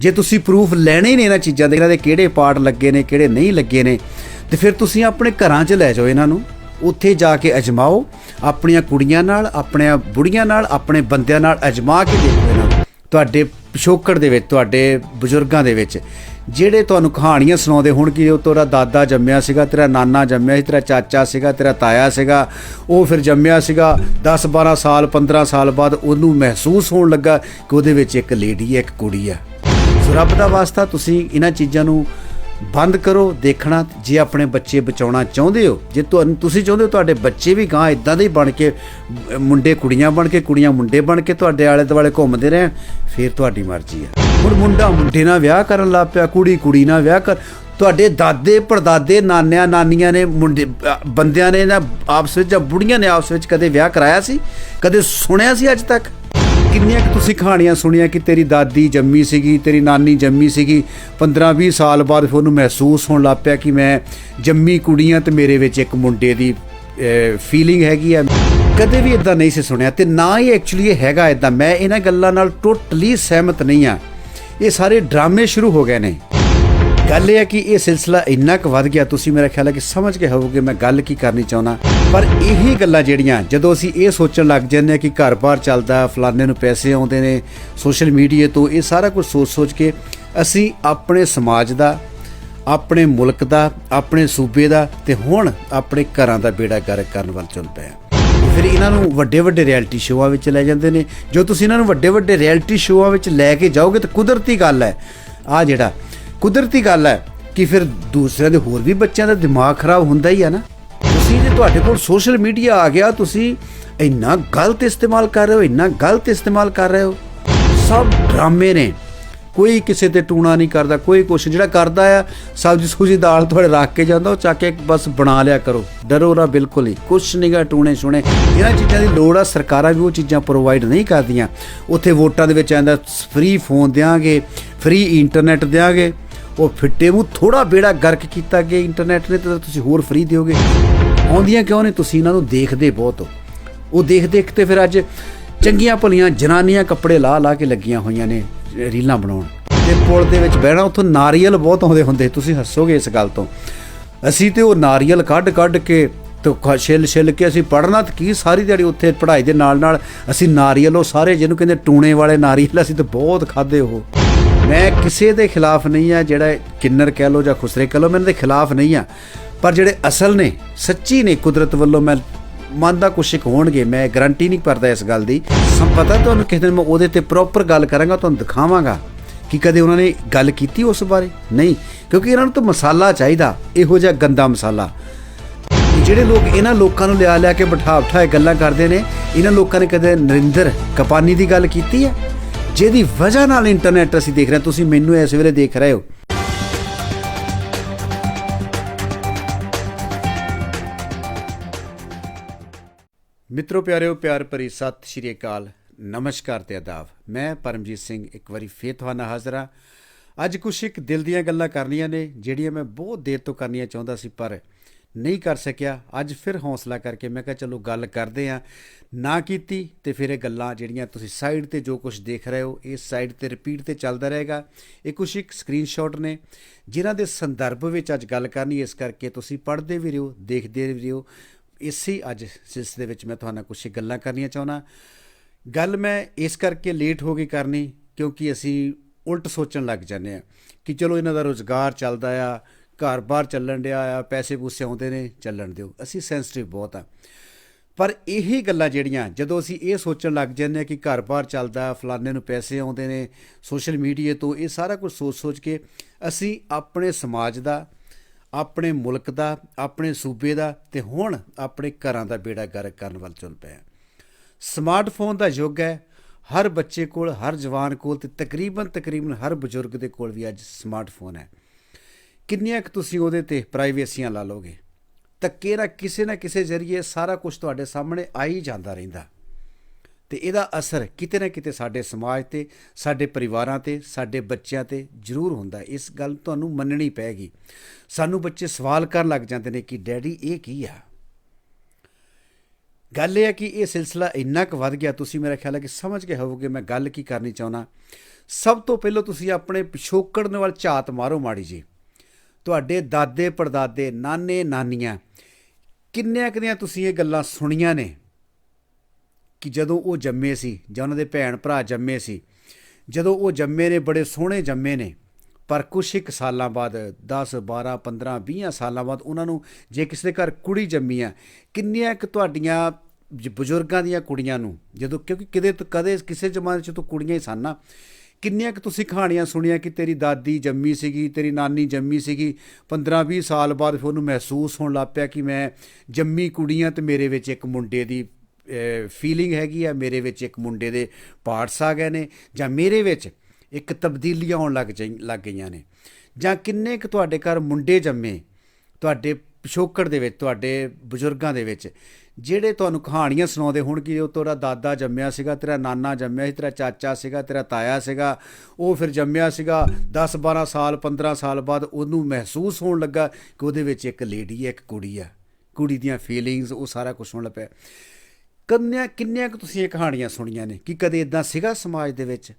ਜੇ ਤੁਸੀਂ ਪ੍ਰੂਫ ਲੈਣੇ ਹੀ ਨੇ ਇਹਨਾਂ ਚੀਜ਼ਾਂ ਦੇ, ਇਹਨਾਂ ਦੇ ਕਿਹੜੇ ਪਾਰਟ ਲੱਗੇ ਨੇ, ਕਿਹੜੇ ਨਹੀਂ ਲੱਗੇ ਨੇ, ਤੇ ਫਿਰ ਤੁਸੀਂ ਆਪਣੇ ਘਰਾਂ 'ਚ ਲੈ ਜਾਓ ਇਹਨਾਂ ਨੂੰ, ਉੱਥੇ ਜਾ ਕੇ ਅਜਮਾਓ, ਆਪਣੀਆਂ ਕੁੜੀਆਂ ਨਾਲ, ਆਪਣੀਆਂ ਬੁੜੀਆਂ ਨਾਲ, ਆਪਣੇ ਬੰਦਿਆਂ ਨਾਲ ਅਜਮਾ ਕੇ ਦੇਖੋ ਇਹਨਾਂ ਨੂੰ, ਤੁਹਾਡੇ ਪਿਛੋਕੜ ਦੇ ਵਿੱਚ, ਤੁਹਾਡੇ ਬਜ਼ੁਰਗਾਂ ਦੇ ਵਿੱਚ। ਜਿਹੜੇ ਤੁਹਾਨੂੰ ਕਹਾਣੀਆਂ ਸੁਣਾਉਂਦੇ ਹੋਣ ਕਿ ਉਹ ਤੇਰਾ ਦਾਦਾ ਜੰਮਿਆ ਸੀਗਾ, ਤੇਰਾ ਨਾਨਾ ਜੰਮਿਆ ਸੀ, ਤੇਰਾ ਚਾਚਾ ਸੀਗਾ, ਤੇਰਾ ਤਾਇਆ ਸੀਗਾ, ਉਹ ਫਿਰ ਜੰਮਿਆ ਸੀਗਾ 10 12 ਸਾਲ 15 ਸਾਲ ਬਾਅਦ ਉਹਨੂੰ ਮਹਿਸੂਸ ਹੋਣ ਲੱਗਾ ਕਿ ਉਹਦੇ ਵਿੱਚ ਇੱਕ ਲੇਡੀ ਹੈ, ਇੱਕ ਕੁੜੀ ਹੈ। ਸੋ ਰੱਬ ਦਾ ਵਾਸਤਾ ਤੁਸੀਂ ਇਹਨਾਂ ਚੀਜ਼ਾਂ ਨੂੰ ਬੰਦ ਕਰੋ, ਦੇਖਣਾ, ਜੇ ਆਪਣੇ ਬੱਚੇ ਬਚਾਉਣਾ ਚਾਹੁੰਦੇ ਹੋ, ਜੇ ਤੁਹਾਨੂੰ ਤੁਸੀਂ ਚਾਹੁੰਦੇ ਹੋ ਤੁਹਾਡੇ ਬੱਚੇ ਵੀ ਗਾਂ ਇਦਾਂ ਦੇ ਹੀ ਬਣ ਕੇ ਮੁੰਡੇ ਕੁੜੀਆਂ ਬਣ ਕੇ, ਕੁੜੀਆਂ ਮੁੰਡੇ ਬਣ ਕੇ ਤੁਹਾਡੇ ਆਲੇ ਦੁਆਲੇ ਘੁੰਮਦੇ ਰਹਿਣ, ਫਿਰ ਤੁਹਾਡੀ ਮਰਜ਼ੀ ਹੈ। ਹੁਣ ਮੁੰਡਾ ਮੁੰਡੇ ਨਾਲ ਵਿਆਹ ਕਰਨ ਲੱਗ ਪਿਆ, ਕੁੜੀ ਕੁੜੀ ਨਾਲ ਵਿਆਹ ਕਰ, ਤੁਹਾਡੇ ਦਾਦੇ, ਪੜਦਾਦੇ, ਨਾਨਿਆਂ, ਨਾਨੀਆਂ ਨੇ ਮੁੰਡੇ ਬੰਦਿਆਂ ਨੇ ਨਾ ਆਪਸ ਵਿੱਚ ਜਾਂ ਬੁੜੀਆਂ ਨੇ ਆਪਸ ਵਿੱਚ ਕਦੇ ਵਿਆਹ ਕਰਾਇਆ ਸੀ? ਕਦੇ ਸੁਣਿਆ ਸੀ ਅੱਜ ਤੱਕ? ਕਿੰਨੀਆਂ ਕੁ ਤੁਸੀਂ ਕਹਾਣੀਆਂ ਸੁਣੀਆਂ ਕਿ ਤੇਰੀ ਦਾਦੀ ਜੰਮੀ ਸੀਗੀ, ਤੇਰੀ ਨਾਨੀ ਜੰਮੀ ਸੀਗੀ 15-20 ਸਾਲ ਬਾਅਦ ਫਿਰ ਉਹਨੂੰ ਮਹਿਸੂਸ ਹੋਣ ਲੱਗ ਪਿਆ ਕਿ ਮੈਂ ਜੰਮੀ ਕੁੜੀਆਂ ਤੇ ਮੇਰੇ ਵਿੱਚ ਇੱਕ ਮੁੰਡੇ ਦੀ ਫੀਲਿੰਗ ਹੈਗੀ ਆ। ਕਦੇ ਵੀ ਇਦਾਂ ਨਹੀਂ ਸੀ ਸੁਣਿਆ ਤੇ ਨਾ ਹੀ ਐਕਚੁਅਲੀ ਇਹ ਹੈਗਾ ਇਦਾਂ ਮੈਂ ਇਹਨਾਂ ਗੱਲਾਂ ਨਾਲ ਟੋਟਲੀ ਸਹਿਮਤ ਨਹੀਂ ਆ। ਇਹ ਸਾਰੇ ਡਰਾਮੇ ਸ਼ੁਰੂ ਹੋ ਗਏ ਨੇ। ਗੱਲ ਇਹ ਹੈ ਕਿ ਇਹ ਸਿਲਸਿਲਾ ਇੰਨਾ ਕੁ ਵੱਧ ਗਿਆ, ਤੁਸੀਂ ਮੇਰਾ ਖਿਆਲ ਹੈ ਕਿ ਸਮਝ ਕੇ ਹੋਵੋਗੇ ਮੈਂ ਗੱਲ ਕੀ ਕਰਨੀ ਚਾਹੁੰਦਾ। ਪਰ ਇਹੀ ਗੱਲਾਂ ਜਿਹੜੀਆਂ, ਜਦੋਂ ਅਸੀਂ ਇਹ ਸੋਚਣ ਲੱਗ ਜਾਂਦੇ ਹਾਂ ਕਿ ਘਰ-ਬਾਰ ਚੱਲਦਾ, ਫਲਾਣੇ ਨੂੰ ਪੈਸੇ ਆਉਂਦੇ ਨੇ, ਸੋਸ਼ਲ ਮੀਡੀਆ ਤੋਂ ਇਹ ਸਾਰਾ ਕੁਝ ਸੋਚ-ਸੋਚ ਕੇ ਅਸੀਂ ਆਪਣੇ ਸਮਾਜ ਦਾ, ਆਪਣੇ ਮੁਲਕ ਦਾ, ਆਪਣੇ ਸੂਬੇ ਦਾ ਤੇ ਹੁਣ ਆਪਣੇ ਘਰਾਂ ਦਾ ਬੇੜਾ ਗਰਕ ਕਰਨ ਵੱਲ ਚੱਲ ਪਏ ਫਿਰ ਇਹਨਾਂ ਨੂੰ ਵੱਡੇ ਵੱਡੇ ਰਿਐਲਿਟੀ ਸ਼ੋਆਂ ਵਿੱਚ ਲੈ ਜਾਂਦੇ ਨੇ। ਜੋ ਤੁਸੀਂ ਇਹਨਾਂ ਨੂੰ ਵੱਡੇ ਵੱਡੇ ਰਿਐਲਿਟੀ ਸ਼ੋਆਂ ਵਿੱਚ ਲੈ ਕੇ ਜਾਓਗੇ ਤਾਂ ਕੁਦਰਤੀ ਗੱਲ ਹੈ। ਆ ਜਿਹੜਾ ਕੁਦਰਤੀ ਗੱਲ ਹੈ ਕਿ ਫਿਰ ਦੂਸਰਿਆਂ ਦੇ ਹੋਰ ਵੀ ਬੱਚਿਆਂ ਦਾ ਦਿਮਾਗ ਖਰਾਬ ਹੁੰਦਾ ਹੀ ਆ ਨਾ। ਤੁਸੀਂ ਜੇ ਤੁਹਾਡੇ ਕੋਲ ਸੋਸ਼ਲ ਮੀਡੀਆ ਆ ਗਿਆ, ਤੁਸੀਂ ਇੰਨਾ ਗਲਤ ਇਸਤੇਮਾਲ ਕਰ ਰਹੇ ਹੋ, ਇੰਨਾ ਗਲਤ ਇਸਤੇਮਾਲ ਕਰ ਰਹੇ ਹੋ। ਸਭ ਡਰਾਮੇ ਨੇ। ਕੋਈ ਕਿਸੇ ਤੇ ਟੂਣਾ ਨਹੀਂ ਕਰਦਾ, ਕੋਈ ਕੁਛ ਜਿਹੜਾ ਕਰਦਾ ਆ, ਸਬਜ਼ੀ ਸੂਜੀ ਦਾਲ ਤੁਹਾਡੇ ਰੱਖ ਕੇ ਜਾਂਦਾ, ਉਹ ਚੱਕ ਕੇ ਬਸ ਬਣਾ ਲਿਆ ਕਰੋ। ਡਰੋ ਨਾ, ਬਿਲਕੁਲ ਹੀ। ਕੁਛ ਨਹੀਂਗਾ ਟੂਣੇ ਸ਼ੁਣੇ ਇਹਨਾਂ ਚੀਜ਼ਾਂ ਦੀ ਲੋੜ ਆ, ਸਰਕਾਰਾਂ ਵੀ ਉਹ ਚੀਜ਼ਾਂ ਪ੍ਰੋਵਾਈਡ ਨਹੀਂ ਕਰਦੀਆਂ। ਉੱਥੇ ਵੋਟਾਂ ਦੇ ਵਿੱਚ ਆਂਦਾ ਫ੍ਰੀ ਫੋਨ ਦਿਆਂਗੇ ਫ੍ਰੀ ਇੰਟਰਨੈਟ ਦਿਆਂਗੇ। ਉਹ ਫਿੱਟੇ ਮੂੰਹ ਥੋੜਾ ਬੇੜਾ ਗਰਕ ਕੀਤਾ ਗਿਆ ਇੰਟਰਨੈਟ ਨੇ, ਤਾਂ ਤੁਸੀਂ ਹੋਰ ਫ੍ਰੀ ਦਿਓਗੇ। ਆਉਂਦੀਆਂ ਕਿਉਂ ਨੇ? ਤੁਸੀਂ ਇਹਨਾਂ ਨੂੰ ਦੇਖਦੇ ਬਹੁਤ ਹੋ। ਉਹ ਦੇਖ ਦੇਖ ਤੇ ਫਿਰ ਅੱਜ ਚੰਗੀਆਂ ਭਲੀਆਂ ਜਨਾਨੀਆਂ ਕੱਪੜੇ ਲਾ ਲਾ ਕੇ ਲੱਗੀਆਂ ਹੋਈਆਂ ਨੇ, ਰੀਲਾਂ ਬਣਾਉਣ। ਤੇ ਪੁਲ ਦੇ ਵਿੱਚ ਬਹਿਣਾ, ਉੱਥੋਂ ਨਾਰੀਅਲ ਬਹੁਤ ਆਉਂਦੇ ਹੁੰਦੇ। ਤੁਸੀਂ ਹੱਸੋਗੇ ਇਸ ਗੱਲ ਤੋਂ। ਅਸੀਂ ਤੇ ਉਹ ਨਾਰੀਅਲ ਕੱਢ ਕੱਢ ਕੇ ਤੇ ਖ- ਛਿੱਲ ਛਿੱਲ ਕੇ ਅਸੀਂ ਪੜਨਾ ਤੇ ਕੀ ਸਾਰੀ ਦਿਹਾੜੀ ਉੱਥੇ ਪੜ੍ਹਾਈ ਦੇ ਨਾਲ ਨਾਲ ਅਸੀਂ ਨਾਰੀਅਲ, ਉਹ ਸਾਰੇ ਜਿਹਨੂੰ ਕਹਿੰਦੇ ਟੂਣੇ ਵਾਲੇ ਨਾਰੀਅਲ, ਅਸੀਂ ਤਾਂ ਬਹੁਤ ਖਾਦੇ ਉਹ। ਮੈਂ ਕਿਸੇ ਦੇ ਖਿਲਾਫ ਨਹੀਂ ਆ, ਜਿਹੜਾ ਕਿੰਨਰ ਕਹਿ ਲੋ ਜਾਂ ਖੁਸਰੇ ਕਹਿ ਲੋ ਮੈਂ ਇਹਨਾਂ ਦੇ ਖਿਲਾਫ ਨਹੀਂ ਆ। ਪਰ ਜਿਹੜੇ ਅਸਲ ਨੇ, ਸੱਚੀ ਨੇ ਕੁਦਰਤ ਵੱਲੋਂ ਮੈਂ ਮੰਨਦਾ ਕੁਛ ਇੱਕ ਹੋਣਗੇ, ਮੈਂ ਗਾਰੰਟੀ ਨਹੀਂ ਕਰਦਾ ਇਸ ਗੱਲ ਦੀ। ਸਮ, ਪਤਾ ਤੁਹਾਨੂੰ ਕਿਸੇ ਦਿਨ ਮੈਂ ਉਹਦੇ ਤੇ ਪ੍ਰੋਪਰ ਗੱਲ ਕਰਾਂਗਾ, ਤੁਹਾਨੂੰ ਦਿਖਾਵਾਂਗਾ ਕਿ ਕਦੇ ਉਹਨਾਂ ਨੇ ਗੱਲ ਕੀਤੀ ਉਸ ਬਾਰੇ? ਨਹੀਂ, ਕਿਉਂਕਿ ਇਹਨਾਂ ਨੂੰ ਤਾਂ ਮਸਾਲਾ ਚਾਹੀਦਾ, ਇਹੋ ਜਿਹਾ ਗੰਦਾ ਮਸਾਲਾ। ਜਿਹੜੇ ਲੋਕ ਇਹਨਾਂ ਲੋਕਾਂ ਨੂੰ ਲਿਆ ਲਿਆ ਕੇ ਬਿਠਾ ਬਿਠਾਏ ਗੱਲਾਂ ਕਰਦੇ ਨੇ, ਇਹਨਾਂ ਲੋਕਾਂ ਨੇ ਕਦੇ ਨਰਿੰਦਰ ਕਪਾਨੀ ਦੀ ਗੱਲ ਕੀਤੀ ਹੈ? ਜਿਹਦੀ ਵਜ੍ਹਾ ਨਾਲ ਇੰਟਰਨੈਟ ਅਸੀਂ ਦੇਖ ਰਹੇ ਤੁਸੀਂ ਮੈਨੂੰ ਇਸ ਵੇਲੇ ਦੇਖ ਰਹੇ ਹੋ। ਮਿੱਤਰੋ, ਪਿਆਰਿਓ, ਪਿਆਰ ਭਰੀ ਸਤਿ ਸ਼੍ਰੀ ਅਕਾਲ। ਨਮਸਕਾਰ ਤੇ ਆਦਾਬ। ਮੈਂ ਪਰਮਜੀਤ ਸਿੰਘ ਇੱਕ ਵਾਰੀ ਫੇਰ ਤੁਹਾਨੂੰ ਹਾਜ਼ਰ ਹਾਂ। ਅੱਜ ਕੁਛ ਇੱਕ ਦਿਲ ਦੀਆਂ ਗੱਲਾਂ ਕਰਨੀਆਂ ਨੇ, ਜਿਹੜੀਆਂ ਮੈਂ ਬਹੁਤ ਦੇਰ ਤੋਂ ਕਰਨੀਆਂ ਚਾਹੁੰਦਾ ਸੀ, ਪਰ ਨਹੀਂ ਕਰ ਸਕਿਆ। ਅੱਜ ਫਿਰ ਹੌਸਲਾ ਕਰਕੇ ਮੈਂ ਕਿਹਾ, ਚਲੋ ਗੱਲ ਕਰਦੇ ਹਾਂ ਨਾ ਕੀਤੀ ਤੇ ਫਿਰ ਇਹ ਗੱਲਾਂ ਜਿਹੜੀਆਂ ਤੁਸੀਂ ਸਾਈਡ ਤੇ ਜੋ ਕੁਝ ਦੇਖ ਰਹੇ ਹੋ, ਇਹ ਸਾਈਡ ਤੇ ਰਿਪੀਟ ਤੇ ਚੱਲਦਾ ਰਹੇਗਾ। ਇਹ ਕੁਛ ਇੱਕ ਸਕਰੀਨਸ਼ਾਟ ਨੇ, ਜਿਨ੍ਹਾਂ ਦੇ ਸੰਦਰਭ ਵਿੱਚ ਅੱਜ ਗੱਲ ਕਰਨੀ, ਇਸ ਕਰਕੇ ਤੁਸੀਂ ਪੜ੍ਹਦੇ ਵੀ ਰਹੋ, ਦੇਖਦੇ ਵੀ ਰਹੋ। ਇਸੇ ਅੱਜ ਸਿਲਸਿਲੇ ਵਿੱਚ ਮੈਂ ਤੁਹਾਨੂੰ ਕੁਝ ਗੱਲਾਂ ਕਰਨੀਆਂ ਚਾਹੁੰਦਾ। ਗੱਲ ਮੈਂ ਇਸ ਕਰਕੇ ਲੇਟ ਹੋ ਗਈ ਕਰਨੀ, ਕਿਉਂਕਿ ਅਸੀਂ ਉਲਟ ਸੋਚਣ ਲੱਗ ਜਾਂਦੇ ਆ ਕਿ ਚਲੋ ਇਹਨਾਂ ਦਾ ਰੋਜ਼ਗਾਰ ਚੱਲਦਾ ਆ ਘਰ-ਬਾਰ ਚੱਲਣ ਡਿਆ ਆ, ਪੈਸੇ ਪੂਸੇ ਆਉਂਦੇ ਨੇ, ਚੱਲਣ ਦਿਓ। ਅਸੀਂ ਸੈਂਸਿਟਿਵ ਬਹੁਤ ਆ। ਪਰ ਇਹੀ ਗੱਲਾਂ ਜਿਹੜੀਆਂ, ਜਦੋਂ ਅਸੀਂ ਇਹ ਸੋਚਣ ਲੱਗ ਜਾਂਦੇ ਆ ਕਿ ਘਰ-ਬਾਰ ਚੱਲਦਾ, ਫਲਾਣੇ ਨੂੰ ਪੈਸੇ ਆਉਂਦੇ ਨੇ ਸੋਸ਼ਲ ਮੀਡੀਆ ਤੋਂ ਇਹ ਸਾਰਾ ਕੁਝ ਸੋਚ-ਸੋਚ ਕੇ ਅਸੀਂ ਆਪਣੇ ਸਮਾਜ ਦਾ, ਆਪਣੇ ਮੁਲਕ ਦਾ, ਆਪਣੇ ਸੂਬੇ ਦਾ ਤੇ ਹੁਣ ਆਪਣੇ ਘਰਾਂ ਦਾ ਬੇੜਾ ਗਰਕ ਕਰਨ ਵੱਲ ਚੱਲ ਪਿਆ ਸਮਾਰਟਫੋਨ ਦਾ ਯੁੱਗ ਹੈ। ਹਰ ਬੱਚੇ ਕੋਲ, ਹਰ ਜਵਾਨ ਕੋਲ ਤੇ ਤਕਰੀਬਨ ਤਕਰੀਬਨ ਹਰ ਬਜ਼ੁਰਗ ਦੇ ਕੋਲ ਵੀ ਅੱਜ ਸਮਾਰਟਫੋਨ ਹੈ। ਕਿੰਨੀਆਂ ਕੁ ਤੁਸੀਂ ਉਹਦੇ ਤੇ ਪ੍ਰਾਈਵੇਸੀਆਂ ਲਾ ਲੋਗੇ ਤੱਕੇ ਨਾ ਕਿਸੇ ਨਾ ਕਿਸੇ ਜ਼ਰੀਏ ਸਾਰਾ ਕੁਝ ਤੁਹਾਡੇ ਸਾਹਮਣੇ ਆ ਹੀ ਜਾਂਦਾ ਰਹਿੰਦਾ। ਤੇ ਇਹਦਾ ਅਸਰ ਕਿਤੇ ਨਾ ਕਿਤੇ ਸਾਡੇ ਸਮਾਜ ਤੇ, ਸਾਡੇ ਪਰਿਵਾਰਾਂ ਤੇ, ਸਾਡੇ ਬੱਚਿਆਂ ਤੇ ਜ਼ਰੂਰ ਹੁੰਦਾ। ਇਸ ਗੱਲ ਤੁਹਾਨੂੰ ਮੰਨਣੀ ਪੈਗੀ। ਸਾਨੂੰ ਬੱਚੇ ਸਵਾਲ ਕਰਨ ਲੱਗ ਜਾਂਦੇ ਨੇ ਕਿ, ਡੈਡੀ, ਇਹ ਕੀ ਆ? ਗੱਲ ਇਹ ਹੈ ਕਿ ਇਹ ਸਿਲਸਿਲਾ ਇੰਨਾ ਕੁ ਵੱਧ ਗਿਆ, ਤੁਸੀਂ ਮੇਰਾ ਖਿਆਲ ਹੈ ਕਿ ਸਮਝ ਕੇ ਹੋਵੋਗੇ ਮੈਂ ਗੱਲ ਕੀ ਕਰਨੀ ਚਾਹੁੰਦਾ। ਸਭ ਤੋਂ ਪਹਿਲਾਂ ਤੁਸੀਂ ਆਪਣੇ ਪਿਛੋਕੜ ਦੇ ਵੱਲ ਝਾਤ ਮਾਰੋ ਮਾੜੀ ਜੀ ਤੁਹਾਡੇ ਦਾਦੇ ਪੜਦਾਦੇ, ਨਾਨੇ, ਨਾਨੀਆਂ, ਕਿੰਨਿਆਂ ਕੁ ਦੀਆਂ ਤੁਸੀਂ ਇਹ ਗੱਲਾਂ ਸੁਣੀਆਂ ਨੇ ਕਿ ਜਦੋਂ ਉਹ ਜੰਮੇ ਸੀ, ਜਾਂ ਉਹਨਾਂ ਦੇ ਭੈਣ ਭਰਾ ਜੰਮੇ ਸੀ, ਜਦੋਂ ਉਹ ਜੰਮੇ ਨੇ, ਬੜੇ ਸੋਹਣੇ ਜੰਮੇ ਨੇ, ਪਰ ਕੁਛ ਇੱਕ ਸਾਲਾਂ ਬਾਅਦ 10 12 15 20 ਸਾਲਾਂ ਬਾਅਦ ਉਹਨਾਂ ਨੂੰ ਜੇ ਕਿਸੇ ਦੇ ਘਰ ਕੁੜੀ ਜੰਮੀ ਆ, ਕਿੰਨੀਆਂ ਕੁ ਤੁਹਾਡੀਆਂ ਬਜ਼ੁਰਗਾਂ ਦੀਆਂ ਕੁੜੀਆਂ ਨੂੰ, ਜਦੋਂ ਕਿਉਂਕਿ ਕਿਤੇ ਕਦੇ ਕਿਸੇ ਜ਼ਮਾਨੇ 'ਚ ਤਾਂ ਕੁੜੀਆਂ ਹੀ ਸਨ ਨਾ ਕਿੰਨੀਆਂ ਕੁ ਤੁਸੀਂ ਕਹਾਣੀਆਂ ਸੁਣੀਆਂ ਕਿ ਤੇਰੀ ਦਾਦੀ ਜੰਮੀ ਸੀਗੀ, ਤੇਰੀ ਨਾਨੀ ਜੰਮੀ ਸੀਗੀ 15 20 ਸਾਲ ਬਾਅਦ ਫਿਰ ਉਹਨੂੰ ਮਹਿਸੂਸ ਹੋਣ ਲੱਗ ਪਿਆ ਕਿ ਮੈਂ ਜੰਮੀ ਕੁੜੀਆਂ ਤੇ ਮੇਰੇ ਵਿੱਚ ਇੱਕ ਮੁੰਡੇ ਦੀ ਫੀਲਿੰਗ ਹੈਗੀ ਆ, ਮੇਰੇ ਵਿੱਚ ਇੱਕ ਮੁੰਡੇ ਦੇ ਪਾਰਟਸ ਆ ਗਏ ਨੇ ਜਾਂ ਮੇਰੇ ਵਿੱਚ ਇੱਕ ਤਬਦੀਲੀਆਂ ਆਉਣ ਲੱਗ ਜਾਈ- ਲੱਗ ਗਈਆਂ ਨੇ। ਜਾਂ ਕਿੰਨੇ ਕੁ ਤੁਹਾਡੇ ਘਰ ਮੁੰਡੇ ਜੰਮੇ, ਤੁਹਾਡੇ ਪਿਛੋਕੜ ਦੇ ਵਿੱਚ, ਤੁਹਾਡੇ ਬਜ਼ੁਰਗਾਂ ਦੇ ਵਿੱਚ ਜਿਹੜੇ ਤੁਹਾਨੂੰ ਕਹਾਣੀਆਂ ਸੁਣਾਉਂਦੇ ਹੋਣ ਕਿ ਉਹ ਤੇਰਾ ਦਾਦਾ ਜੰਮਿਆ ਸੀਗਾ, ਤੇਰਾ ਨਾਨਾ ਜੰਮਿਆ ਸੀ, ਤੇਰਾ ਚਾਚਾ ਸੀਗਾ, ਤੇਰਾ ਤਾਇਆ ਸੀਗਾ, ਉਹ ਫਿਰ ਜੰਮਿਆ ਸੀਗਾ 10 12 ਸਾਲ 15 ਸਾਲ ਬਾਅਦ ਉਹਨੂੰ ਮਹਿਸੂਸ ਹੋਣ ਲੱਗਾ ਕਿ ਉਹਦੇ ਵਿੱਚ ਇੱਕ ਲੇਡੀ ਹੈ, ਇੱਕ ਕੁੜੀ ਹੈ। ਕੁੜੀ ਦੀਆਂ ਫੀਲਿੰਗਸ ਉਹ ਸਾਰਾ ਕੁਝ ਹੋਣ ਲੱਗਾ ਕੰਨਿਆ, ਕਿੰਨੀਆਂ ਕੁ ਤੁਸੀਂ ਇਹ ਕਹਾਣੀਆਂ ਸੁਣੀਆਂ ਨੇ ਕਿ ਕਦੇ ਇਦਾਂ ਸੀਗਾ ਸਮਾਜ ਦੇ ਵਿੱਚ?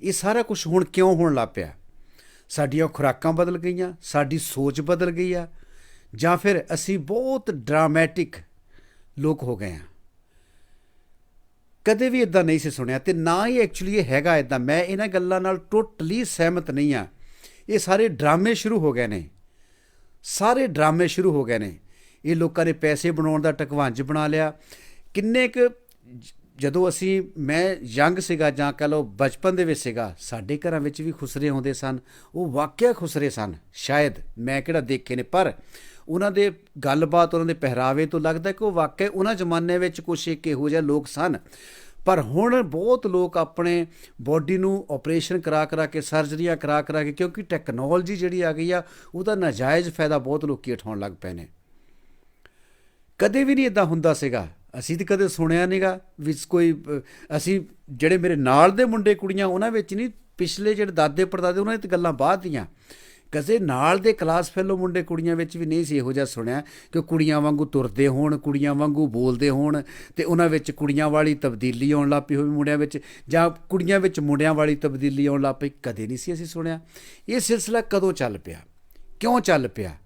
ਇਹ ਸਾਰਾ ਕੁਝ ਹੁਣ ਕਿਉਂ ਹੋਣ ਲੱਗ ਪਿਆ? ਸਾਡੀਆਂ ਖੁਰਾਕਾਂ ਬਦਲ ਗਈਆਂ, ਸਾਡੀ ਸੋਚ ਬਦਲ ਗਈ ਆ ਜਾਂ ਫਿਰ ਅਸੀਂ ਬਹੁਤ ਡਰਾਮੈਟਿਕ ਲੋਕ ਹੋ ਗਏ ਹਾਂ। ਕਦੇ ਵੀ ਇਦਾਂ ਨਹੀਂ ਸੀ ਸੁਣਿਆ ਤੇ ਨਾ ਹੀ ਐਕਚੁਅਲੀ ਇਹ ਹੈਗਾ ਇਦਾਂ ਮੈਂ ਇਹਨਾਂ ਗੱਲਾਂ ਨਾਲ ਟੋਟਲੀ ਸਹਿਮਤ ਨਹੀਂ ਆ ਇਹ ਸਾਰੇ ਡਰਾਮੇ ਸ਼ੁਰੂ ਹੋ ਗਏ ਨੇ। ਸਾਰੇ ਡਰਾਮੇ ਸ਼ੁਰੂ ਹੋ ਗਏ ਨੇ। ਇਹ ਲੋਕਾਂ ਨੇ ਪੈਸੇ ਬਣਾਉਣ ਦਾ ਟਕਵਾਂਜ ਬਣਾ ਲਿਆ। ਕਿੰਨੇ ਕੁ ਜਦੋਂ ਅਸੀਂ, ਮੈਂ ਯੰਗ ਸੀਗਾ ਜਾਂ ਕਹ ਲਓ ਬਚਪਨ ਦੇ ਵਿੱਚ ਸੀਗਾ, ਸਾਡੇ ਘਰਾਂ ਵਿੱਚ ਵੀ ਖੁਸਰੇ ਆਉਂਦੇ ਸਨ। ਉਹ ਵਾਕਿਆ ਖੁਸਰੇ ਸਨ, ਸ਼ਾਇਦ। ਮੈਂ ਕਿਹੜਾ ਦੇਖੇ ਨੇ, ਪਰ ਉਹਨਾਂ ਦੇ ਗੱਲਬਾਤ ਉਹਨਾਂ ਦੇ ਪਹਿਰਾਵੇ ਤੋਂ ਲੱਗਦਾ ਕਿ ਉਹ ਵਾਕਿਆ ਉਹਨਾਂ ਜ਼ਮਾਨੇ ਵਿੱਚ ਕੁਛ ਇੱਕ ਇਹੋ ਜਿਹੇ ਲੋਕ ਸਨ। ਪਰ ਹੁਣ ਬਹੁਤ ਲੋਕ ਆਪਣੇ ਬੋਡੀ ਨੂੰ ਆਪਰੇਸ਼ਨ ਕਰਾ ਕਰਾ ਕੇ, ਸਰਜਰੀਆਂ ਕਰਾ ਕਰਾ ਕੇ, ਕਿਉਂਕਿ ਟੈਕਨੋਲੋਜੀ ਜਿਹੜੀ ਆ ਗਈ ਆ, ਉਹਦਾ ਨਾਜਾਇਜ਼ ਫਾਇਦਾ ਬਹੁਤ ਲੋਕੀ ਉਠਾਉਣ ਲੱਗ ਪਏ ਨੇ। ਕਦੇ ਵੀ ਨਹੀਂ ਇਦਾਂ ਹੁੰਦਾ ਸੀਗਾ। ਅਸੀਂ ਤਾਂ ਕਦੇ ਸੁਣਿਆ ਨਹੀਂਗਾ ਵਿੱਚ ਕੋਈ, ਅਸੀਂ ਜਿਹੜੇ ਮੇਰੇ ਨਾਲ ਦੇ ਮੁੰਡੇ ਕੁੜੀਆਂ, ਉਹਨਾਂ ਵਿੱਚ ਨਹੀਂ, ਪਿਛਲੇ ਜਿਹੜੇ ਦਾਦੇ ਪੜਦਾਦੇ ਉਹਨਾਂ ਦੀ ਤਾਂ ਗੱਲਾਂ ਬਾਅਦ ਦੀਆਂ। ਕਦੇ ਨਾਲ ਦੇ ਕਲਾਸ ਫੈਲੋ ਮੁੰਡੇ ਕੁੜੀਆਂ ਵਿੱਚ ਵੀ ਨਹੀਂ ਸੀ ਇਹੋ ਜਿਹਾ ਸੁਣਿਆ ਕਿ ਕੁੜੀਆਂ ਵਾਂਗੂ ਤੁਰਦੇ ਹੋਣ, ਕੁੜੀਆਂ ਵਾਂਗੂ ਬੋਲਦੇ ਹੋਣ ਤੇ ਉਹਨਾਂ ਵਿੱਚ ਕੁੜੀਆਂ ਵਾਲੀ ਤਬਦੀਲੀ ਆਉਣ ਲੱਗ ਪਈ ਹੋਵੇ ਮੁੰਡਿਆਂ ਵਿੱਚ ਜਾਂ ਕੁੜੀਆਂ ਵਿੱਚ ਮੁੰਡਿਆਂ ਵਾਲੀ ਤਬਦੀਲੀ ਆਉਣ ਲੱਗ ਪਈ, ਕਦੇ ਨਹੀਂ ਸੀ ਅਸੀਂ ਸੁਣਿਆ। ਇਹ ਸਿਲਸਿਲਾ ਕਦੋਂ ਚੱਲ ਪਿਆ? ਕਿਉਂ ਚੱਲ ਪਿਆ?